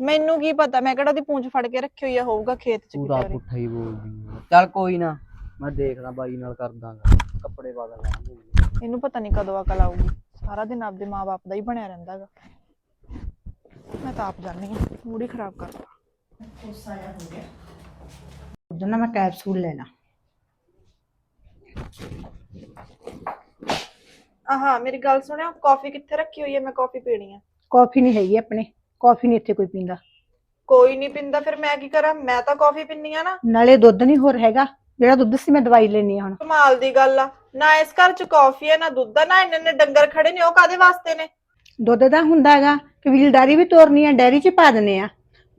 ਮੈਨੂੰ ਕੀ ਪਤਾ ਮੈਂ ਕਿਹੜਾ ਦੀ ਪੂੰਛ ਫੜ ਕੇ ਰੱਖੀ ਹੋਈ ਆ ਹੋਊਗਾ ਖੇਤ ਚ ਕਿਤੇ ਤਾਂ। ਪੁੱਠਾ ਹੀ ਬੋਲਦੀ ਆ। ਚੱਲ ਕੋਈ ਨਾ। ਮੈਂ ਦੇਖਦਾ ਬਾਈ ਨਾਲ ਕਰਦਾਗਾ ਕੱਪੜੇ ਬਦਲ ਲਾਂਗੇ ਇਹਨੂੰ ਪਤਾ ਨਹੀਂ ਕਦੋਂ ਅਕਲ ਆਊਗੀ ਸਾਰਾ ਦਿਨ ਆਪਦੇ ਮਾਪੇ ਦਾ ਹੀ ਬਣਿਆ ਰਹਿੰਦਾਗਾ। ਮੈਂ ਤਾਂ ਆਪ ਜਾਣੀ ਆ ਮੂਡ ਹੀ ਖਰਾਬ ਕਰਤਾ ਗੁੱਸਾ ਜਿਹਾ ਹੋ ਗਿਆ। ਉਦੋਂ ਨਾ ਮੈਂ ਕੈਪਸੂਲ ਲੈਣਾ। ਆਹਾ ਮੇਰੀ ਗੱਲ ਸੁਣਿਓ ਕਾਫੀ ਕਿੱਥੇ ਰੱਖੀ ਹੋਈ ਹੈ? ਮੈਂ ਕਾਫੀ ਪੀਣੀ ਆ। ਕਾਫੀ ਨਹੀਂ ਹੈਗੀ ਆਪਣੇ ਕਾਫੀ ਨਹੀਂ ਇੱਥੇ ਕੋਈ ਪੀਂਦਾ। ਕੋਈ ਨਹੀਂ ਪਿੰਦਾ ਫਿਰ ਮੈਂ ਕੀ ਕਰਾਂ? ਮੈਂ ਤਾਂ ਕਾਫੀ ਪੀਨੀ ਆ ਨਾ। ਨਾਲੇ ਦੁੱਧ ਨਹੀਂ ਹੋਰ ਹੈਗਾ। ਜਿਹੜਾ ਦੁੱਧ ਸੀ ਮੈਂ ਦਵਾਈ ਲੈਣੀ ਆ ਹੁਣ। ਕਮਾਲ ਦੀ ਗੱਲ ਆ। ਨਾ ਇਸ ਘਰ ਚ ਕਾਫੀ ਹੈ ਨਾ ਦੁੱਧ ਆ ਨਾ ਇੰਨੇ ਇੰਨੇ ਡੰਗਰ ਖੜੇ ਨੇ ਉਹ ਕਾਦੇ ਵਾਸਤੇ ਨੇ? ਦੁੱਧ ਦਾ ਹੁੰਦਾ ਹੈਗਾ ਕਬੀਲਦਾਰੀ ਵੀ ਤੋਰਨੀ ਆ ਡੈਰੀ 'ਚ ਪਾ ਦਿੰਨੇ ਆ।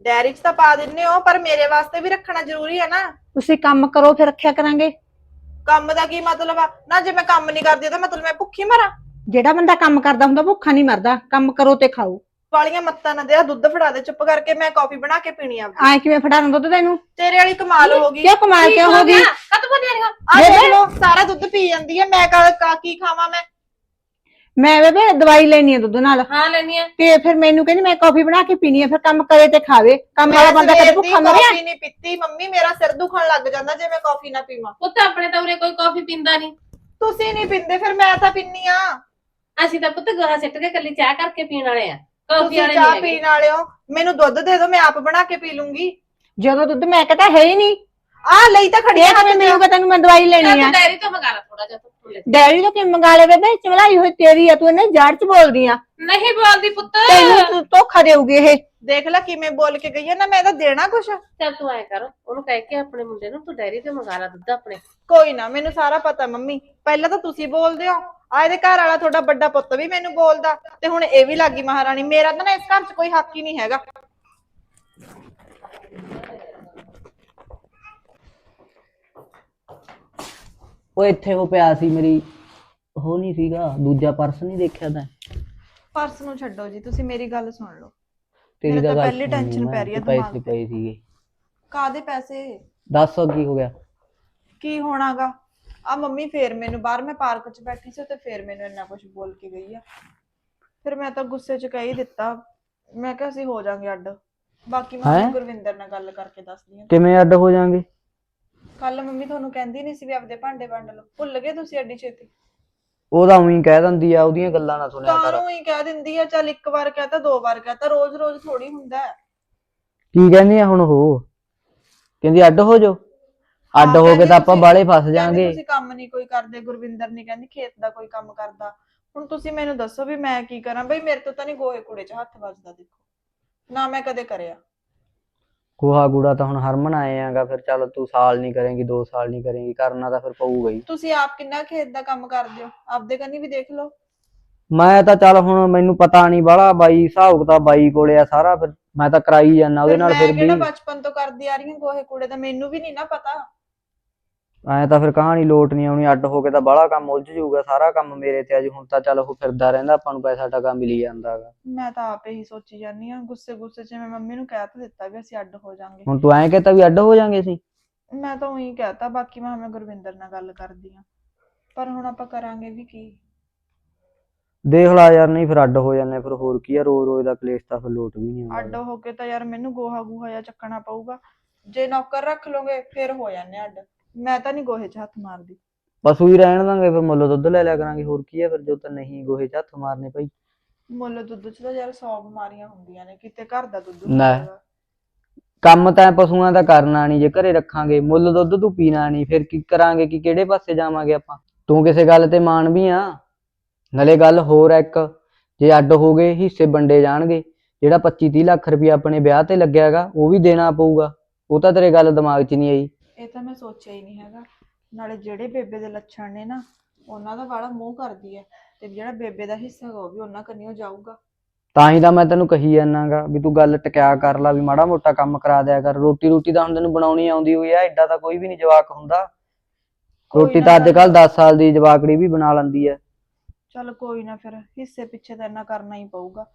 ਡੈਰੀ ਚ ਤਾਂ ਪਾ ਦਿੰਨੇ ਹੋ ਪਰ ਮੇਰੇ ਵਾਸਤੇ ਵੀ ਰੱਖਣਾ ਜ਼ਰੂਰੀ ਹੈ ਨਾ। ਤੁਸੀਂ ਕੰਮ ਕਰੋ ਫਿਰ ਰੱਖਿਆ ਕਰਾਂਗੇ। ਕੰਮ ਦਾ ਕੀ ਮਤਲਬ ਆ? ਨਾ ਜੇ ਮੈਂ ਕੰਮ ਨਹੀਂ ਕਰਦੀ ਤਾਂ ਮਤਲਬ ਮੈਂ ਭੁੱਖੀ ਮਰਾਂ। ਜਿਹੜਾ ਬੰਦਾ ਕੰਮ ਕਰਦਾ ਹੁੰਦਾ ਭੁੱਖਾ ਨਹੀਂ ਮਰਦਾ। ਕੰਮ ਕਰੋ ਤੇ ਖਾਓ। ਵਾਲੀਆਂ ਮੱਤਾਂ ਨਾ ਦੇ ਆਹ ਦੁੱਧ ਫੜਾ ਦੇ ਚੁੱਪ ਕਰਕੇ ਮੈਂ ਕਾਫੀ ਬਣਾ ਕੇ ਪੀਣੀ ਆ। ਆਏ ਕਿਵੇਂ ਫੜਾਉਂ ਦੁੱਧ ਤੈਨੂੰ? ਤੇਰੇ ਵਾਲੀ ਕਮਾਲ ਹੋ ਗਈ। ਕਿਉਂ ਕਮਾਲ ਕਿਉਂ ਹੋ ਗਈ? ਕਦ ਬੋਲਿਆ ਨੀ ਆ? ਦੇਖ ਲਓ। ਸਾਰਾ ਦੁੱਧ ਪੀ ਜਾਂਦੀ ਹੈ ਮੈਂ ਕਾ ਕਾ- ਕੀ ਖਾਵਾਂ ਮੈਂ? ਮੈਂ ਬੇਬੇ ਦਵਾਈ ਲੈਣੀ ਆ ਦੁੱਧ ਨਾਲ। ਹਾਂ ਲੈਣੀ ਆ। ਤੇ ਫਿਰ ਮੈਨੂੰ ਕਹਿੰਦੀ ਮੈਂ ਕਾਫੀ ਬਣਾ ਕੇ ਪੀਣੀ ਆ ਫਿਰ ਕੰਮ ਕਰੇ ਤੇ ਖਾਵੇ। ਕੰਮ ਵਾਲਾ ਬੰਦਾ ਕਦੇ ਭੁੱਖਾ ਮਰਿਆ? ਕਾਫੀ ਨਹੀਂ ਪੀਤੀ ਮੰਮੀ ਮੇਰਾ ਸਿਰ ਦੁਖਣ ਲੱਗ ਜਾਂਦਾ ਜੇ ਮੈਂ ਕਾਫੀ ਨਾ ਪੀਵਾਂ। ਪੁੱਤ ਆਪਣੇ ਤਾਂ ਉਰੇ ਕੋਈ ਕਾਫੀ ਪੀਂਦਾ ਨਹੀਂ। ਤੁਸੀਂ ਨਹੀਂ ਪੀਂਦੇ ਫਿਰ ਮੈਂ ਤਾਂ ਪੀਨੀ ਆ। ਅਸੀਂ ਤਾਂ ਪੁੱਤ ਗੋਹਾ ਸਿੱਟ ਕੇ ਕੱਲੀ ਚਾਹ ਕਰਕੇ ਪੀਣ ਵਾਲੇ ਆ। ਕਾਫੀ ਤੁਸੀਂ ਵਾਲੇ ਚਾਹ ਨਹੀਂ ਹੈਗੇ। ਪੀਣ ਵਾਲੇ ਹੋ ਮੈਨੂੰ ਦੁੱਧ ਦੇ ਦਿਓ ਮੈਂ ਆਪ ਬਣਾ ਕੇ ਪੀ ਲੂੰਗੀ। ਜਦੋਂ ਦੁੱਧ ਮੈਂ ਕਹਤਾ ਹੈ ਹੀ ਨਹੀਂ। ਆ ਲਈ ਤਾਂ ਖੜੀ ਇਹ ਹੱਥ ਕਿਵੇਂ ਚ ਮਿਲੂਗਾ ਤੈਨੂੰ ਮੈਂ ਦਵਾਈ ਲੈਣੀ ਆ ਤੂੰ ਡੈਰੀ ਤੋਂ ਮੰਗਾ ਲਾ ਥੋੜਾ ਜਿਹਾ ਤੂੰ ਲੈ। ਡੈਡੀ ਤੋਂ ਕਿ ਮੰਗਾ ਲੈ ਬੇਬੇ ਚਵਲਾਈ ਹੋਈ ਤੇਰੀ ਆ ਤੂੰ ਇਹਨੇ ਜੜ ਚ ਬੋਲਦੀ ਆ। ਨਹੀਂ ਬੋਲਦੀ ਪੁੱਤ। ਤੈਨੂੰ ਤੂੰ ਧੋਖਾ ਦੇਊਗੀ ਇਹ। ਦੇਖ ਲੈ ਕਿਵੇਂ ਬੋਲ ਕੇ ਗਈ ਹੈ ਨਾ ਮੈਂ ਤਾਂ ਦੇਣਾ ਕੁਛ। ਚੱਲ ਤੂੰ ਐ ਕਰ ਉਹਨੂੰ ਕਹਿ ਕੇ ਆਪਣੇ ਮੁੰਡੇ ਨੂੰ ਤੂੰ ਡੈਰੀ ਤੇ ਮੰਗਾ ਲਾ ਦੁੱਧ ਆਪਣੇ। ਕੋਈ ਨਾ ਮੈਨੂੰ ਸਾਰਾ ਪਤਾ ਮੰਮੀ। ਪਹਿਲਾਂ ਤਾਂ ਤੁਸੀਂ ਬੋਲਦੇ ਹੋ। ਆ ਇਹਦੇ ਘਰ ਵਾਲਾ ਤੁਹਾਡਾ ਵੱਡਾ ਪੁੱਤ ਵੀ ਮੈਨੂੰ ਬੋਲਦਾ ਤੇ ਹੁਣ ਇਹ ਵੀ ਲੱਗੀ ਮਹਾਰਾਣੀ ਮੇਰਾ ਤਾਂ ਨਾ ਇਸ ਘਰ 'ਚ ਕੋਈ ਹੱਕ ਹੀ ਨਹੀਂ ਹੈਗਾ। ਉਹ ਇੱਥੇ ਉਹ ਪਿਆ ਸੀ ਮੇਰੀ ਉਹ ਨਹੀਂ ਸੀਗਾ ਦੂਜਾ ਪਰਸ ਨਹੀਂ ਦੇਖਿਆ ਤਾਂ ਪਰਸ ਨੂੰ ਛੱਡੋ ਜੀ ਤੁਸੀਂ ਮੇਰੀ ਗੱਲ ਸੁਣ ਲਓ। ਤੇਰੀ ਤਾਂ ਪਹਿਲੀ ਮੈਂ, ਪੈ ਰਹੀ ਹੈ ਤੇ ਪੈਸੇ ਦਿਮਾਗ ਤੇ। ਪਏ ਸੀਗੇ। ਕਾਦੇ ਪੈਸੇ? ਦੱਸ ਕੀ ਹੋ ਗਿਆ। ਕੀ ਹੋਣਾਗਾ? ਆ ਮੰਮੀ ਫੇਰ ਮੈਨੂੰ ਬਾਹਰ ਮੈਂ ਪਾਰਕ 'ਚ ਬੈਠੀ ਸੀ ਤੇ ਫੇਰ ਮੈਨੂੰ ਇੰਨਾ ਕੁਝ ਬੋਲ ਕੇ ਗਈ ਆ। ਫਿਰ ਮੈਂ ਤਾਂ ਗੁੱਸੇ 'ਚ ਕਹਿ ਹੀ ਦਿੱਤਾ। ਮੈਂ ਕਿਹਾ ਅਸੀਂ ਹੋ ਜਾਾਂਗੇ ਅੱਡ। ਬਾਕੀ ਮੈਂ ਹੈਂ? ਗੁਰਵਿੰਦਰ ਨਾਲ ਗੱਲ ਕਰਕੇ ਦੱਸਦੀ ਹਾਂ ਕਿਵੇਂ ਅੱਡ ਹੋ ਜਾਾਂਗੇ? ਕੱਲ ਮੰਮੀ ਤੁਹਾਨੂੰ ਕਹਿੰਦੀ ਨਹੀਂ ਸੀ ਵੀ ਆਪਦੇ ਭਾਂਡੇ ਵੰਡ ਲਓ। ਭੁੱਲ ਗਏ ਤੁਸੀਂ ਐਡੀ ਛੇਤੀ? ਉਹਦਾ ਉਹੀ ਕਹਿ ਦਿੰਦੀ ਆ ਉਹਦੀਆਂ ਗੱਲਾਂ ਨਾ ਸੁਣਿਆ ਕਰ। ਕਾਹਨੂੰ ਹੀ ਕਹਿ ਦਿੰਦੀ ਆ ਚੱਲ ਇੱਕ ਵਾਰ ਕਹਤਾ ਦੋ ਵਾਰ ਕਹਤਾ ਰੋਜ਼ ਰੋਜ਼ ਥੋੜੀ ਹੁੰਦਾ। ਹੈ ਕੀ ਕਹਿੰਦੀ ਆ ਹੁਣ ਉਹ? ਕਹਿੰਦੀ ਅੱਡ ਹੋ ਜਾਓ। ਅੱਡ ਹਾਂ, ਕੇ ਤਾਂ ਆਪਾਂ ਬਾਲੇ ਫਸ ਕਹਿੰਦੀ ਜਾਾਂਗੇ। ਤੁਸੀਂ ਕੰਮ ਨਹੀਂ ਕੋਈ ਕਰਦੇ ਗੁਰਵਿੰਦਰ ਨਹੀਂ ਕਹਿੰਦੀ ਖੇਤ ਦਾ ਕੋਈ ਕੰਮ ਕਰਦਾ। ਹੁਣ ਤੁਸੀਂ ਮੈਨੂੰ ਦੱਸੋ ਵੀ ਮੈਂ ਕੀ ਕਰਾਂ? ਬਈ ਮੇਰੇ ਤੋਂ ਤਾਂ ਨਹੀਂ ਗੋਹੇ ਕੂੜੇ 'ਚ ਹੱਥ ਵੱਜਦਾ ਦੇਖੋ। ਨਾ ਮੈਂ ਕਦੇ ਕਰਿਆ। ਗੋਹਾ ਗੂੜਾ ਤਾਂ ਹੁਣ ਹਰਮਨ ਆਏ ਆਗਾ ਫਿਰ ਚੱਲ ਤੂੰ ਸਾਲ ਨਹੀਂ ਕਰੇਂਗੀ 2 ਸਾਲ ਨਹੀਂ ਕਰੇਂਗੀ ਕਰਨਾ ਤਾਂ ਫਿਰ ਪਊਗਾ ਹੀ। ਤੁਸੀਂ ਆਪ ਕਿੰਨਾ ਖੇਤ ਦਾ ਕੰਮ ਕਰਦੇ ਹੋ? ਆਪਦੇ ਕੰਨੀ ਵੀ ਦੇਖ ਲਓ। ਮੈਂ ਤਾਂ ਚੱਲ ਹੁਣ ਮੈਨੂੰ ਪਤਾ ਨਹੀਂ ਬਾਲਾ ਬਾਈ ਹਿਸਾਬ ਕਿਤਾਬ ਬਾਈ ਕੋਲੇ ਆ ਸਾਰਾ ਫਿਰ ਮੈਂ ਤਾਂ ਕਰਾਈ ਜਾਂਦਾ ਉਹਦੇ ਫਿਰ ਨਾਲ ਮੈਂ ਫਿਰ ਵੀ ਕਿਹੜਾ ਬਚਪਨ ਤੋਂ ਕਰਦੀ ਆ ਰਹੀ ਹਾਂ ਗੋਹੇ ਕੂੜੇ ਦਾ? ਮੈਨੂੰ ਵੀ ਨਹੀਂ ਨਾ ਪਤਾ। ਐ ਤਾਂ ਫਿਰ ਕਹਾਣੀ ਲੋਟ ਨਹੀਂ ਆਉਣੀ ਅੱਡ ਹੋ ਕੇ ਤਾਂ ਬਾਹਲਾ ਕੰਮ ਉਲਝ ਜਾਊਗਾ ਸਾਰਾ ਕੰਮ ਮੇਰੇ ਤੇ ਅੱਜ ਹੁਣ ਤਾਂ ਚੱਲ ਉਹ ਫਿਰਦਾ ਰਹਿੰਦਾ ਆਪਾਂ ਨੂੰ ਪੈਸਾ ਟਕਾ ਮਿਲੀ ਜਾਂਦਾਗਾ ਮੈਂ ਤਾਂ ਆਪੇ ਹੀ ਸੋਚੀ ਜਾਂਦੀ ਆ ਗੁੱਸੇ ਗੁੱਸੇ 'ਚ ਮੈਂ ਮੰਮੀ ਨੂੰ ਕਹਿ ਤਾਂ ਦਿੱਤਾ ਵੀ ਅਸੀਂ ਅੱਡ ਹੋ ਜਾਾਂਗੇ। ਹੁਣ ਤੂੰ ਐਂ ਕਹਤਾ ਵੀ ਅੱਡ ਹੋ ਜਾਾਂਗੇ ਅਸੀਂ? ਮੈਂ ਤਾਂ ਉਹੀ ਕਹਿਤਾ ਬਾਕੀ ਮੈਂ ਮੈਂ ਗੁਰਵਿੰਦਰ ਨਾਲ ਗੱਲ ਕਰਦੀ ਆ ਪਰ ਹੁਣ ਆਪਾਂ ਕਰਾਂਗੇ ਵੀ ਕੀ? ਦੇਖ ਲਾ ਯਾਰ ਨਹੀਂ ਫਿਰ ਅੱਡ ਹੋ ਜਾਂਦੇ ਫਿਰ ਹੋਰ ਕੀ ਆ ਰੋਜ਼ ਰੋਜ਼ ਦਾ ਕਲੇਸ਼ ਤਾਂ ਫਿਰ ਲੋਟ ਵੀ ਨਹੀਂ ਅੱਡ ਆਉਂਦਾ। ਹੋ ਕੇ ਤਾਂ ਯਾਰ ਮੈਨੂੰ ਗੋਹਾ ਗੂਹਾ ਜਾਂ ਚੱਕਣਾ ਪਊਗਾ। ਜੇ ਨੌਕਰ ਰੱਖ ਲੋਗੇ ਫਿਰ ਹੋ ਜਾਂਦੇ ਅੱਡ। ਮੈਂ ਤਾਂ ਨਹੀਂ ਗੋਹੇ 'ਚ ਹੱਥ ਮਾਰਦੀ। ਬਸ ਉਹੀ ਰਹਿਣ ਦਾਂਗੇ ਫਿਰ ਮੁੱਲ ਦੁੱਧ ਲੈ ਲਿਆ ਕਰਾਂਗੇ ਹੋਰ ਕੀ ਆ ਫਿਰ ਜੋ ਤਾਂ ਨਹੀਂ ਗੋਹੇ ਚ ਹੱਥ ਮਾਰਨੇ ਭਾਈ। ਮੁੱਲ ਦੁੱਧ 'ਚ ਤਾਂ ਯਾਰ 100 ਬਿਮਾਰੀਆਂ ਹੁੰਦੀਆਂ ਨੇ ਕਿਤੇ ਘਰ ਦਾ ਦੁੱਧ ਵਾ। ਕੰਮ ਤਾਂ ਪਸ਼ੂਆਂ ਦਾ ਕਰਨਾ ਨਹੀਂ ਜੇ ਘਰੇ ਰੱਖਾਂਗੇ ਮੁੱਲ ਦੁੱਧ ਤੂੰ ਪੀਣਾ ਨਹੀਂ ਫਿਰ ਕੀ ਕਰਾਂਗੇ ਕਿ ਕਿਹੜੇ ਪਾਸੇ ਜਾਵਾਂਗੇ ਆਪਾਂ? ਤੂੰ ਕਿਸੇ ਗੱਲ ਤੇ ਮਾਣ ਵੀ ਆ। ਨਾਲੇ ਗੱਲ ਹੋਰ ਆ ਇੱਕ ਜੇ ਅੱਡ ਹੋ ਗਏ ਹਿੱਸੇ ਵੰਡੇ ਜਾਣਗੇ ਜਿਹੜਾ 25 30 ਲੱਖ ਰੁਪਇਆ ਆਪਣੇ ਵਿਆਹ ਤੇ ਲੱਗਿਆਗਾ ਉਹ ਵੀ ਦੇਣਾ ਪਊਗਾ। ਉਹ ਤਾਂ ਤੇਰੇ ਗੱਲ ਦਿਮਾਗ 'ਚ ਨਹੀਂ ਆਈ। ਇਹ ਤਾਂ ਮੈਂ ਸੋਚਿਆ ਹੀ ਨਹੀਂ ਹੈਗਾ। ਨਾਲੇ ਜਿਹੜੇ ਬੇਬੇ ਦੇ ਲੱਛਣ ਨੇ ਨਾ ਉਹਨਾਂ ਦਾ ਵਾਲਾ ਮੂੰਹ ਕਰਦੀ ਹੈ ਤੇ ਜਿਹੜਾ ਬੇਬੇ ਦਾ ਹਿੱਸਾ ਹੈਗਾ ਉਹ ਵੀ ਉਹਨਾਂ ਕੰਨਿਓ ਜਾਊਗਾ। ਤਾਂ ਹੀ ਤਾਂ ਮੈਂ ਤੈਨੂੰ ਕਹੀ ਜਾਨਾਗਾ ਵੀ ਤੂੰ ਗੱਲ ਟਕਿਆ ਕਰ ਲਾ ਵੀ ਮਾੜਾ ਮੋਟਾ ਕੰਮ ਕਰਾ ਦਿਆ ਕਰ। ਰੋਟੀ ਰੋਟੀ ਤਾਂ ਹੁਣ ਤੈਨੂੰ ਬਣਾਉਣੀ ਆਉਂਦੀ ਹੋਈ ਆ ਐਡਾ ਤਾਂ ਕੋਈ ਵੀ ਨਹੀਂ ਜਵਾਕ ਹੁੰਦਾ। ਕੋਈ ਰੋਟੀ ਨਾ ਤਾਂ ਅੱਜ ਕੱਲ 10 ਸਾਲ ਦੀ ਜਵਾਕੜੀ ਵੀ ਬਣਾ ਲੈਂਦੀ ਐ। ਚੱਲ ਕੋਈ ਨਾ ਫਿਰ ਹਿੱਸੇ ਪਿੱਛੇ ਤਾਂ ਇੰਨਾ ਕਰਨਾ ਹੀ ਪਊਗਾ।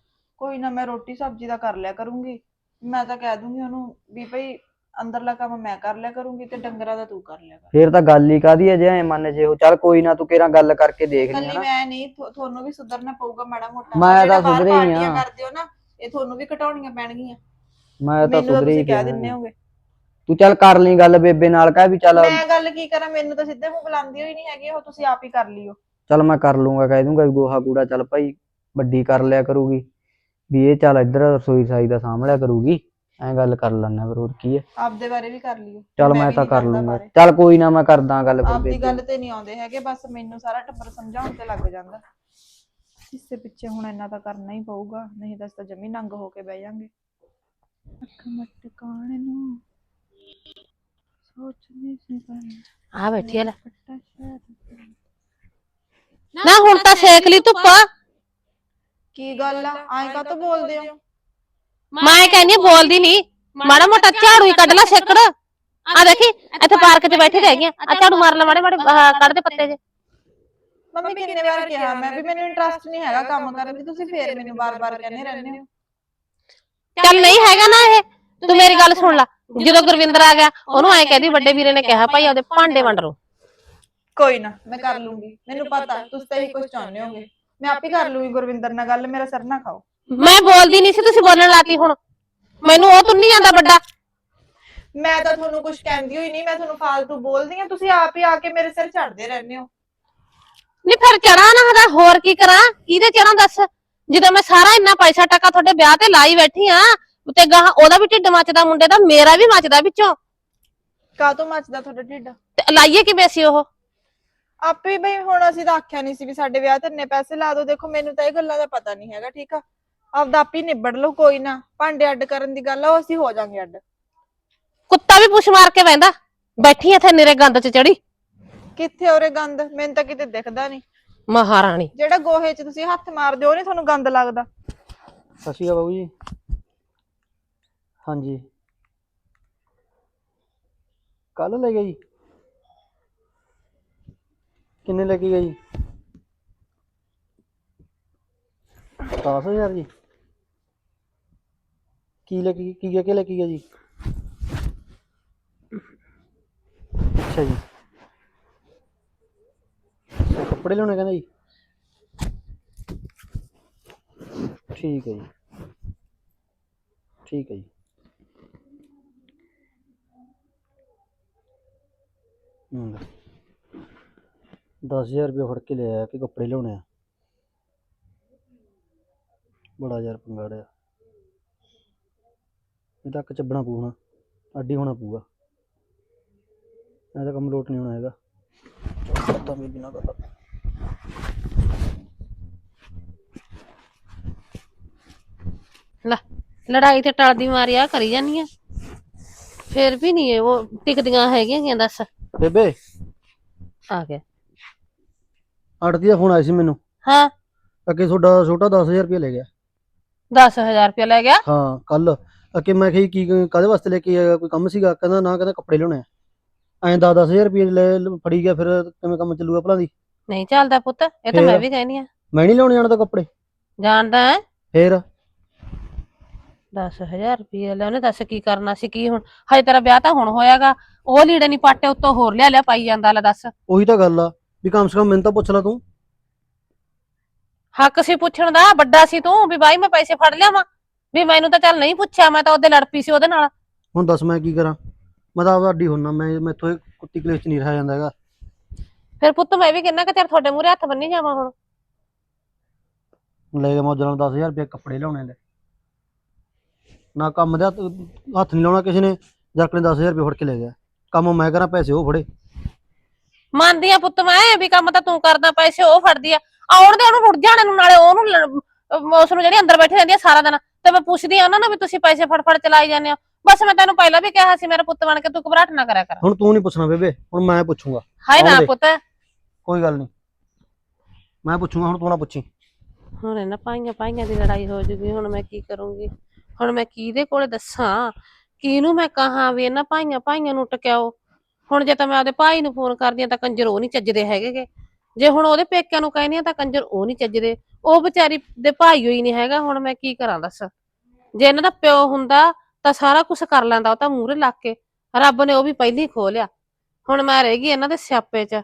ਕੋਈ ਨਾ ਮੈਂ ਰੋਟੀ ਸਬਜ਼ੀ ਦਾ ਕਰ ਲਿਆ ਕਰੂੰਗੀ। ਮੈਂ ਤਾਂ ਕਹਿ ਦੂੰਗੀ ਉਹਨੂੰ ਵੀ ਭਈ ਅੰਦਰਲਾ ਕੰਮ ਮੈਂ ਕਰ ਲਿਆ ਕਰੂੰਗੀ ਤੇ ਡੰਗਰਾਂ ਦਾ ਤੂੰ ਕਰ ਲਿਆ ਕਰ। ਫੇਰ ਤਾਂ ਗੱਲ ਹੀ ਕਾਦੀ ਐ ਜੇ ਐ ਮੰਨ ਜੇ ਉਹ ਚੱਲ ਕੋਈ ਨਾ ਤੂੰ ਕਿਹੜਾ ਗੱਲ ਕਰਕੇ ਦੇਖ ਲਈ ਕੱਲੀ ਹਨਾ। ਮੈਂ ਨਹੀਂ ਤੁ- ਤੁਹਾਨੂੰ ਵੀ ਸੁਧਰਨਾ ਪਊਗਾ ਮਾੜਾ ਮੋਟਾ। ਮੈਂ ਜਿਹੜਾ ਤਾਂ ਬਾਹਰ ਸੁਧਰੀ ਹੀ ਪਾਰਟੀਆਂ ਆਂ। ਕਰਦੇ ਹੋ ਨਾ ਇਹ ਤੁਹਾਨੂੰ ਵੀ ਘਟਾਉਣੀਆਂ ਪੈਣਗੀਆਂ। ਮੈਂ ਤਾਂ ਮੈਨੂੰ ਤਾਂ ਸੁਧਰੀ ਤੁਸੀਂ ਕਹਿ ਗਿਆ ਦਿੰਦੇ ਹੋਗੇ। ਤੂੰ ਚੱਲ ਕਰ ਲਈ ਗੱਲ ਬੇਬੇ ਨਾਲ ਕਹਿ ਵੀ ਚੱਲ ਮੈਂ ਗੱਲ ਕੀ ਕਰਾਂ ਮੈਨੂੰ ਤਾਂ ਸਿੱਧੇ ਮੂੰਹ ਬੁਲਾਉਂਦੀ ਹੋਈ ਨਹੀਂ ਹੈਗੀ ਉਹ ਤੁਸੀਂ ਆਪ ਹੀ ਕਰ ਲਿਓ। ਚੱਲ ਮੈਂ ਕਰ ਲੂੰਗਾ ਕਹਿ ਦੂੰਗਾ ਵੀ ਗੋਹਾ ਕੂੜਾ ਚੱਲ ਭਾਈ ਵੱਡੀ ਕਰ ਲਿਆ ਕਰੂਗੀ। ਵੀ ਇਹ ਚੱਲ ਇੱਧਰ ਰਸੋਈ ਸਾਈ ਦਾ ਸਾਂਭ ਲਿਆ ਕਰੂਗੀ। ਐਂ ਗੱਲ ਕਰ ਲੈਣਾ ਫਿਰ ਹੋਰ ਕੀ ਐ ਆਪਦੇ ਬਾਰੇ ਵੀ ਕਰ ਲਿਓ। ਚੱਲ ਮੈਂ ਤਾਂ ਕਰ ਲੂੰਗਾ। ਚੱਲ ਕੋਈ ਨਾ ਮੈਂ ਕਰਦਾ ਗੱਲ ਆਪਦੀ ਗੱਲ ਤੇ ਨਹੀਂ ਆਉਂਦੇ ਹੈਗੇ ਬਸ ਮੈਨੂੰ ਸਾਰਾ ਟੱਬਰ ਸਮਝਾਉਣ ਤੇ ਲੱਗ ਜਾਂਦਾ। ਇਸੇ ਪਿੱਛੇ ਹੁਣ ਇੰਨਾ ਤਾਂ ਕਰਨਾ ਹੀ ਪਊਗਾ ਨਹੀਂ ਤਾਂ ਤਾਂ ਜਮੀ ਨੰਗ ਹੋ ਕੇ ਬਹਿ ਜਾਾਂਗੇ। ਅੱਖ ਮਟਕਾਣ ਨੂੰ। ਸੋਚਨੇ ਸੇ ਪਰ ਆ ਬੈਠੀ ਆ ਲੈ। ਨਾ ਹੁਣ ਤਾਂ ਸੇਕ ਲਈ ਧੁੱਪਾ। ਕੀ ਗੱਲ ਆ? ਐਂ ਕਾ ਬੋਲਦੇ ਹੋ? ਮੈਂ ਕਹਿੰਦੀ ਹਾਂ, ਬੋਲਦੀ ਨਹੀਂ। ਮਾੜਾ ਮੋਟਾ ਝਾੜੂ ਹੀ ਕੱਢ ਲੈ ਸੇਕੜ। ਆ ਦੇਖੀ ਇੱਥੇ ਪਾਰਕ 'ਚ ਬੈਠੇ ਰਹਿ ਗਈਆਂ ਆ। ਝਾੜੂ ਮਾਰ ਲੈ ਮਾੜੇ ਮਾੜੇ ਆਹ ਕੱਢ ਦੇ ਪੱਤੇ ਜੇ। ਮੰਮੀ ਕਿੰਨੇ ਵਾਰ ਕਿਹਾ? ਮੈਂ ਵੀ ਮੈਨੂੰ ਇੰਟਰਸਟ ਨਹੀਂ ਹੈਗਾ ਕੰਮ ਕਰਨ ਦੀ। ਤੁਸੀਂ ਫੇਰ ਮੈਨੂੰ ਬਾਰ-ਬਾਰ ਕਹਿੰਦੇ ਰਹਿੰਦੇ ਹੋ। ਚੱਲ ਨਹੀਂ ਹੈਗਾ ਨਾ ਇਹ। ਤੂੰ ਮੇਰੀ ਗੱਲ ਸੁਣ ਲੈ। ਜਦੋਂ ਗੁਰਵਿੰਦਰ ਆ ਗਿਆ ਉਹਨੂੰ ਐਂ ਕਹਿੰਦੀ ਵੱਡੇ ਵੀਰੇ ਨੇ ਕਿਹਾ ਭਾਈ ਆਪਦੇ ਭਾਂਡੇ ਵੰਡ ਲਓ। ਕੋਈ ਨਾ ਮੈਂ ਕਰ ਲੂੰਗੀ। ਮੈਨੂੰ ਪਤਾ ਤੁਸੀਂ ਤਾਂ ਇਹੀ ਕੁਝ ਚਾਹੁੰਦੇ ਹੋਗੇ। ਮੈਂ ਆਪੇ ਕਰ ਲੂੰਗੀ ਗੁਰਵਿੰਦਰ ਨਾਲ ਗੱਲ ਮੇਰਾ ਸਿਰ ਨਾ ਖਾਓ। ਮੈਂ ਬੋਲਦੀ ਨਹੀਂ ਸੀ ਤੁਸੀਂ ਬੋਲਣ ਲੱਗੀ ਹੁਣ। ਮੈਨੂੰ ਉਹ ਤੁੰਨੀ ਜਾਂਦਾ ਵੱਡਾ। ਮੈਂ ਤਾਂ ਤੁਹਾਨੂੰ ਕੁਝ ਕਹਿੰਦੀ ਹੋਈ ਨਹੀਂ ਮੈਂ ਤੁਹਾਨੂੰ ਫਾਲਤੂ ਬੋਲਦੀ ਆ ਤੁਸੀਂ ਆਪ ਹੀ ਆ ਕੇ ਮੇਰੇ ਸਿਰ ਚੜਦੇ ਰਹਿੰਦੇ ਹੋ। ਨਹੀਂ ਫਿਰ ਚੜਾ ਨਾ ਹਦਾ ਹੋਰ ਕੀ ਕਰਾਂ? ਕਿਹਦੇ ਚੜਾਂ ਦੱਸ? ਜਦੋਂ ਮੈਂ ਸਾਰਾ ਇੰਨਾ ਪੈਸਾ ਟਕਾ ਤੁਹਾਡੇ ਵਿਆਹ ਤੇ ਲਾਈ ਬੈਠੀ ਆ ਤੇ ਗਾਹ ਉਹਦਾ ਵੀ ਢਿੱਡ ਮੱਚਦਾ ਮੁੰਡੇ ਦਾ ਮੇਰਾ ਵੀ ਮੱਚਦਾ ਵਿੱਚੋਂ। ਕਾਹਤੋਂ ਮੱਚਦਾ ਤੁਹਾਡਾ ਢਿੱਡ? ਤੇ ਲਾਈਏ ਕਿਵੇਂ ਸੀ ਉਹ? ਆਪੇ ਬਈ ਹੁਣ ਅਸੀਂ ਤਾਂ ਆਖਿਆ ਨਹੀਂ ਸੀ ਵੀ ਸਾਡੇ ਵਿਆਹ ਤੇ ਇੰਨੇ ਪੈਸੇ ਲਾ ਦਿਓ। ਦੇਖੋ ਮੈਨੂੰ ਤਾਂ ਇਹ ਗੱਲਾਂ ਦਾ ਪਤਾ ਨਹੀਂ ਹੈਗਾ ਠੀਕ ਆ? ਆਪਦਾ ਆਪ ਹੀ ਨਿਬੜ ਲਓ ਕੋਈ ਨਾ। ਭਾਂਡੇ ਅੱਡ ਕਰਨ ਦੀ ਗੱਲ ਆ ਉਹ ਅਸੀਂ ਹੋ ਜਾਾਂਗੇ ਅੱਡ। ਕੁੱਤਾ ਵੀ ਪੁੱਛ ਮਾਰ ਕੇ ਬੈੰਦਾ ਬੈਠੀ ਇੱਥੇ ਨਿਰੇ ਗੰਦ 'ਚ ਚੜੀ। ਕਿੱਥੇ ਔਰੇ ਗੰਦ? ਮੈਨੂੰ ਤਾਂ ਕਿਤੇ ਦਿਖਦਾ ਨਹੀਂ। ਮਹਾਰਾਣੀ। ਜਿਹੜਾ ਗੋਹੇ 'ਚ ਤੁਸੀਂ ਹੱਥ ਮਾਰਦੇ ਹੋ ਨਹੀਂ ਤੁਹਾਨੂੰ ਗੰਦ ਲੱਗਦਾ। ਸਤਿ ਸ਼੍ਰੀ ਅਕਾਲ ਬਾਬੂ ਜੀ। ਹਾਂਜੀ। ਕੱਲ ਲੈ ਗਿਆ ਜੀ। ਕਿੰਨੇ ਲੈ ਕੇ ਗਿਆ ਜੀ? 10000 ਜੀ। ਕੀ ਲੈ ਕੇ ਕੀ ਕੀ ਲੈ ਕੇ ਗਿਆ ਜੀ? ਅੱਛਾ ਜੀ। ਅੱਛਾ, ਕੱਪੜੇ ਲਿਆਉਣੇ ਕਹਿੰਦਾ ਜੀ? ਠੀਕ ਹੈ ਜੀ। ਠੀਕ ਹੈ ਜੀ। ਹੂੰ। ਦਸ ਹਜ਼ਾਰ ਰੁਪਏ ਫੜ ਕੇ ਲਿਆ ਕਿ ਕੱਪੜੇ ਲਿਆਉਣੇ ਆ। ਬੜਾ ਯਾਰ ਪੰਗਾੜਿਆ ਇਹ ਤੱਕ ਚੱਬਣਾ ਪਊ ਹੁਣ ਅੱਡੀ ਹੋਣਾ ਪਊਗਾ। ਇਹ ਤਾਂ ਕੰਮ ਲੋਟ ਨਹੀਂ ਹੋਣਾ ਹੈਗਾ। ਤਾਂ ਵੀ ਬਿਨਾ ਗੱਲ ਲੈ ਲੜਾਈ ਤੇ ਟਲਦੀ ਮਾਰੀ ਆ ਕਰੀ ਜਾਨੀ ਆ। ਫਿਰ ਵੀ ਨਹੀਂ ਇਹ ਉਹ ਟਿਕਦੀਆਂ ਹੈਗੀਆਂ ਗੀਆਂ ਦੱਸ। ਬੇਬੇ। ਆ ਗਿਆ। ਆੜਤੀ ਦਾ ਫੋਨ ਆਇਆ ਸੀ ਮੈਨੂੰ। ਹਾਂ। ਅੱਗੇ ਤੁਹਾਡਾ ਛੋਟਾ 10000 ਰੁਪਏ ਲੈ ਗਿਆ। 10000 ਰੁਪਇਆ ਲੈ ਗਿਆ। ਹਾਂ ਕੱਲ। ਅੱਗੇ ਮੈਂ ਕਿਹਾ ਕੀ ਕਾਦੇ ਵਾਸਤੇ ਲੈ ਕੇ ਆਇਆ? ਕੋਈ ਕੰਮ ਸੀਗਾ? ਕਹਿੰਦਾ ਨਾ ਕਹਿੰਦਾ ਕੱਪੜੇ ਲਿਆਉਣੇ ਐਂ 10-10000 ਰੁਪਏ ਲੈ ਫੜੀ ਗਿਆ ਫਿਰ ਕਿਵੇਂ ਕੰਮ ਚੱਲੂਗਾ ਭਲਾ ਦੀ? ਨਹੀਂ ਚੱਲਦਾ ਪੁੱਤ ਇਹ ਤਾਂ ਮੈਂ? ਵੀ ਕਹਿਨੀ ਆ। ਮੈਂ ਨਹੀਂ ਲਿਆਉਣੇ ਜਾਣਾ ਤਾਂ ਕੱਪੜੇ। ਜਾਣਦਾ ਹੈ? ਫੇਰ? 10000 ਰੁਪਏ ਲੈ ਉਹਨੇ ਦੱਸ ਕੀ ਕਰਨਾ ਸੀ ਕੀ ਹੁਣ? ਹਜੇ ਤੇਰਾ ਵਿਆਹ ਤਾਂ ਹੁਣ ਹੋਇਆਗਾ। ਉਹ ਲੀੜੇ ਨਹੀਂ ਪਾਟੇ ਉੱਤੋਂ ਹੋਰ ਲਿਆ ਲਿਆ ਪਾਈ ਜਾਂਦਾ ਲੈ ਦੱਸ। ਉਹੀ ਤਾਂ ਗੱਲ ਆ ਵੀ ਕਮ ਸੇ ਕਮ ਮੈਨੂੰ ਤਾਂ ਪੁੱਛ ਲੈ ਤੂੰ। ਹੱਕ ਸੀ ਪੁੱਛਣ ਦਾ ਵੱਡਾ ਸੀ ਤੂੰ ਵੀ ਬਾਈ ਮੈਂ ਪੈਸੇ ਫੜ ਲਿਆਵਾਂ। ਵੀ ਮੈਨੂੰ ਤਾਂ ਚੱਲ ਨਹੀਂ ਪੁੱਛਿਆ ਮੈਂ ਤਾਂ ਉਹਦੇ ਲੜ ਪਈ ਸੀ ਉਹਦੇ ਨਾਲ। ਹੁਣ ਦੱਸ ਮੈਂ ਕੀ ਕਰਾਂ? ਮੈਂ ਤਾਂ ਆਪਦਾ ਅੱਡੀ ਹੁੰਨਾ ਮੈਂ ਮੈਥੋਂ ਇਹ ਕੁੱਤੀ ਕਲੇਸ਼ ਚ ਨਹੀਂ ਰਿਹਾ ਜਾਂਦਾ ਹੈਗਾ। ਫਿਰ ਪੁੱਤ ਮੈਂ ਵੀ ਕਿੰਨਾ ਕਿ ਚਿਰ ਤੁਹਾਡੇ ਮੂਹਰੇ ਹੱਥ ਬੰਨੀ ਜਾਵਾਂ ਹੁਣ? ਲੈ ਕੇ ਮੌਜਾਂ ਨਾਲ 10000 ਰੁਪਏ ਕੱਪੜੇ ਲਿਆਉਣੇ ਲੈ ਨਾ ਕੰਮ ਦੇ ਹੱਥ ਹੱਥ ਨਹੀਂ ਲਾਉਣਾ ਕਿਸੇ ਨੇ ਜਰਕਣੇ 10000 ਰੁਪਏ ਫੜ ਕੇ ਲੈ ਗਿਆ। ਕੰਮ ਮੈਂ ਕਰਾਂ ਪੈਸੇ ਉਹ ਫੜੇ। ਮੰਨਦੀ ਆ ਪੁੱਤ ਮੈਂ ਵੀ ਕੰਮ ਤਾਂ ਤੂੰ ਕਰਦਾ ਪੈਸੇ ਉਹ ਫੜਦੀ ਆ। ਆਉਣ ਦੇ ਉਹਨੂੰ ਰੁੱਟ ਜਾਣ ਨੂੰ ਨਾਲੇ ਉਹਨੂੰ ਉਸ ਨੂੰ ਜਿਹੜੀ ਅੰਦਰ ਬੈਠੀ ਰਹਿੰਦੀ ਆ ਸਾਰਾ ਦਿਨ। ਤੇ ਮੈਂ ਪੁੱਛਦੀ ਆ ਉਹਨਾਂ ਨੂੰ ਵੀ ਤੁਸੀਂ ਪੈਸੇ ਫੜ ਫੜ ਚਲਾਈ ਜਾਂਦੇ ਹੋ। ਬਸ ਮੈਂ ਤੈਨੂੰ ਪਹਿਲਾਂ ਵੀ ਕਿਹਾ ਸੀ ਮੇਰੇ ਪੁੱਤ ਬਣ ਕੇ ਤੂੰ ਘਬਰਾਹਟ ਨਾ ਕਰਿਆ ਕਰ। ਹੁਣ ਤੂੰ ਨਹੀਂ ਪੁੱਛਣਾ ਬੇਬੇ ਹੁਣ ਮੈਂ ਪੁੱਛੂੰਗਾ। ਹਾਏ ਨਾ। ਪੁੱਤ। ਕੋਈ ਗੱਲ ਨਹੀਂ ਮੈਂ ਪੁੱਛੂੰਗਾ ਹੁਣ ਤੂੰ ਨਾ ਪੁੱਛੀ। ਹੁਣ ਇਹਨਾਂ ਪਾਈਆਂ ਪਾਈਆਂ ਦੀ ਲੜਾਈ ਹੋ ਜੂਗੀ ਹੁਣ ਮੈਂ ਕੀ ਕਰੂੰਗੀ? ਹੁਣ ਮੈਂ ਕਿਹਦੇ ਕੋਲੇ ਦੱਸਾਂ? ਕਿਹਨੂੰ ਮੈਂ ਕਹਾਂ ਵੀ ਇਹਨਾਂ ਪਾਈਆਂ ਪਾਈਆਂ ਨੂੰ ਟਕਿਆਓ? ਹੁਣ ਜੇ ਤਾਂ ਮੈਂ ਆਪਦੇ ਭਾਈ ਨੂੰ ਫੋਨ ਕਰਦੀ ਆ ਤਾਂ ਕੰਜਰ ਉਹ ਨਹੀਂ ਚੱਜਦੇ ਹੈਗੇਗੇ। ਜੇ ਹੁਣ ਉਹਦੇ ਪੇਕਿਆਂ ਨੂੰ ਕਹਿੰਦੀ ਆ ਤਾਂ ਕੰਜਰ ਉਹ ਨਹੀਂ ਚੱਜਦੇ, ਉਹ ਵਿਚਾਰੀ ਦੇ ਭਾਈ ਹੋਈ ਨਹੀਂ ਹੈਗਾ, ਹੁਣ ਮੈਂ ਕੀ ਕਰਾਂ ਦੱਸ? ਜੇ ਇਹਨਾਂ ਦਾ ਪਿਓ ਹੁੰਦਾ ਤਾਂ ਸਾਰਾ ਕੁਝ ਕਰ ਲੈਂਦਾ ਉਹ ਤਾਂ ਮੂਹਰੇ ਲੱਗ ਕੇ, ਰੱਬ ਨੇ ਉਹ ਵੀ ਪਹਿਲੀ ਖੋ ਲਿਆ। ਹੁਣ ਮੈਂ ਰਹਿ ਗਈ ਇਹਨਾਂ ਦੇ ਸਿਆਪੇ 'ਚ।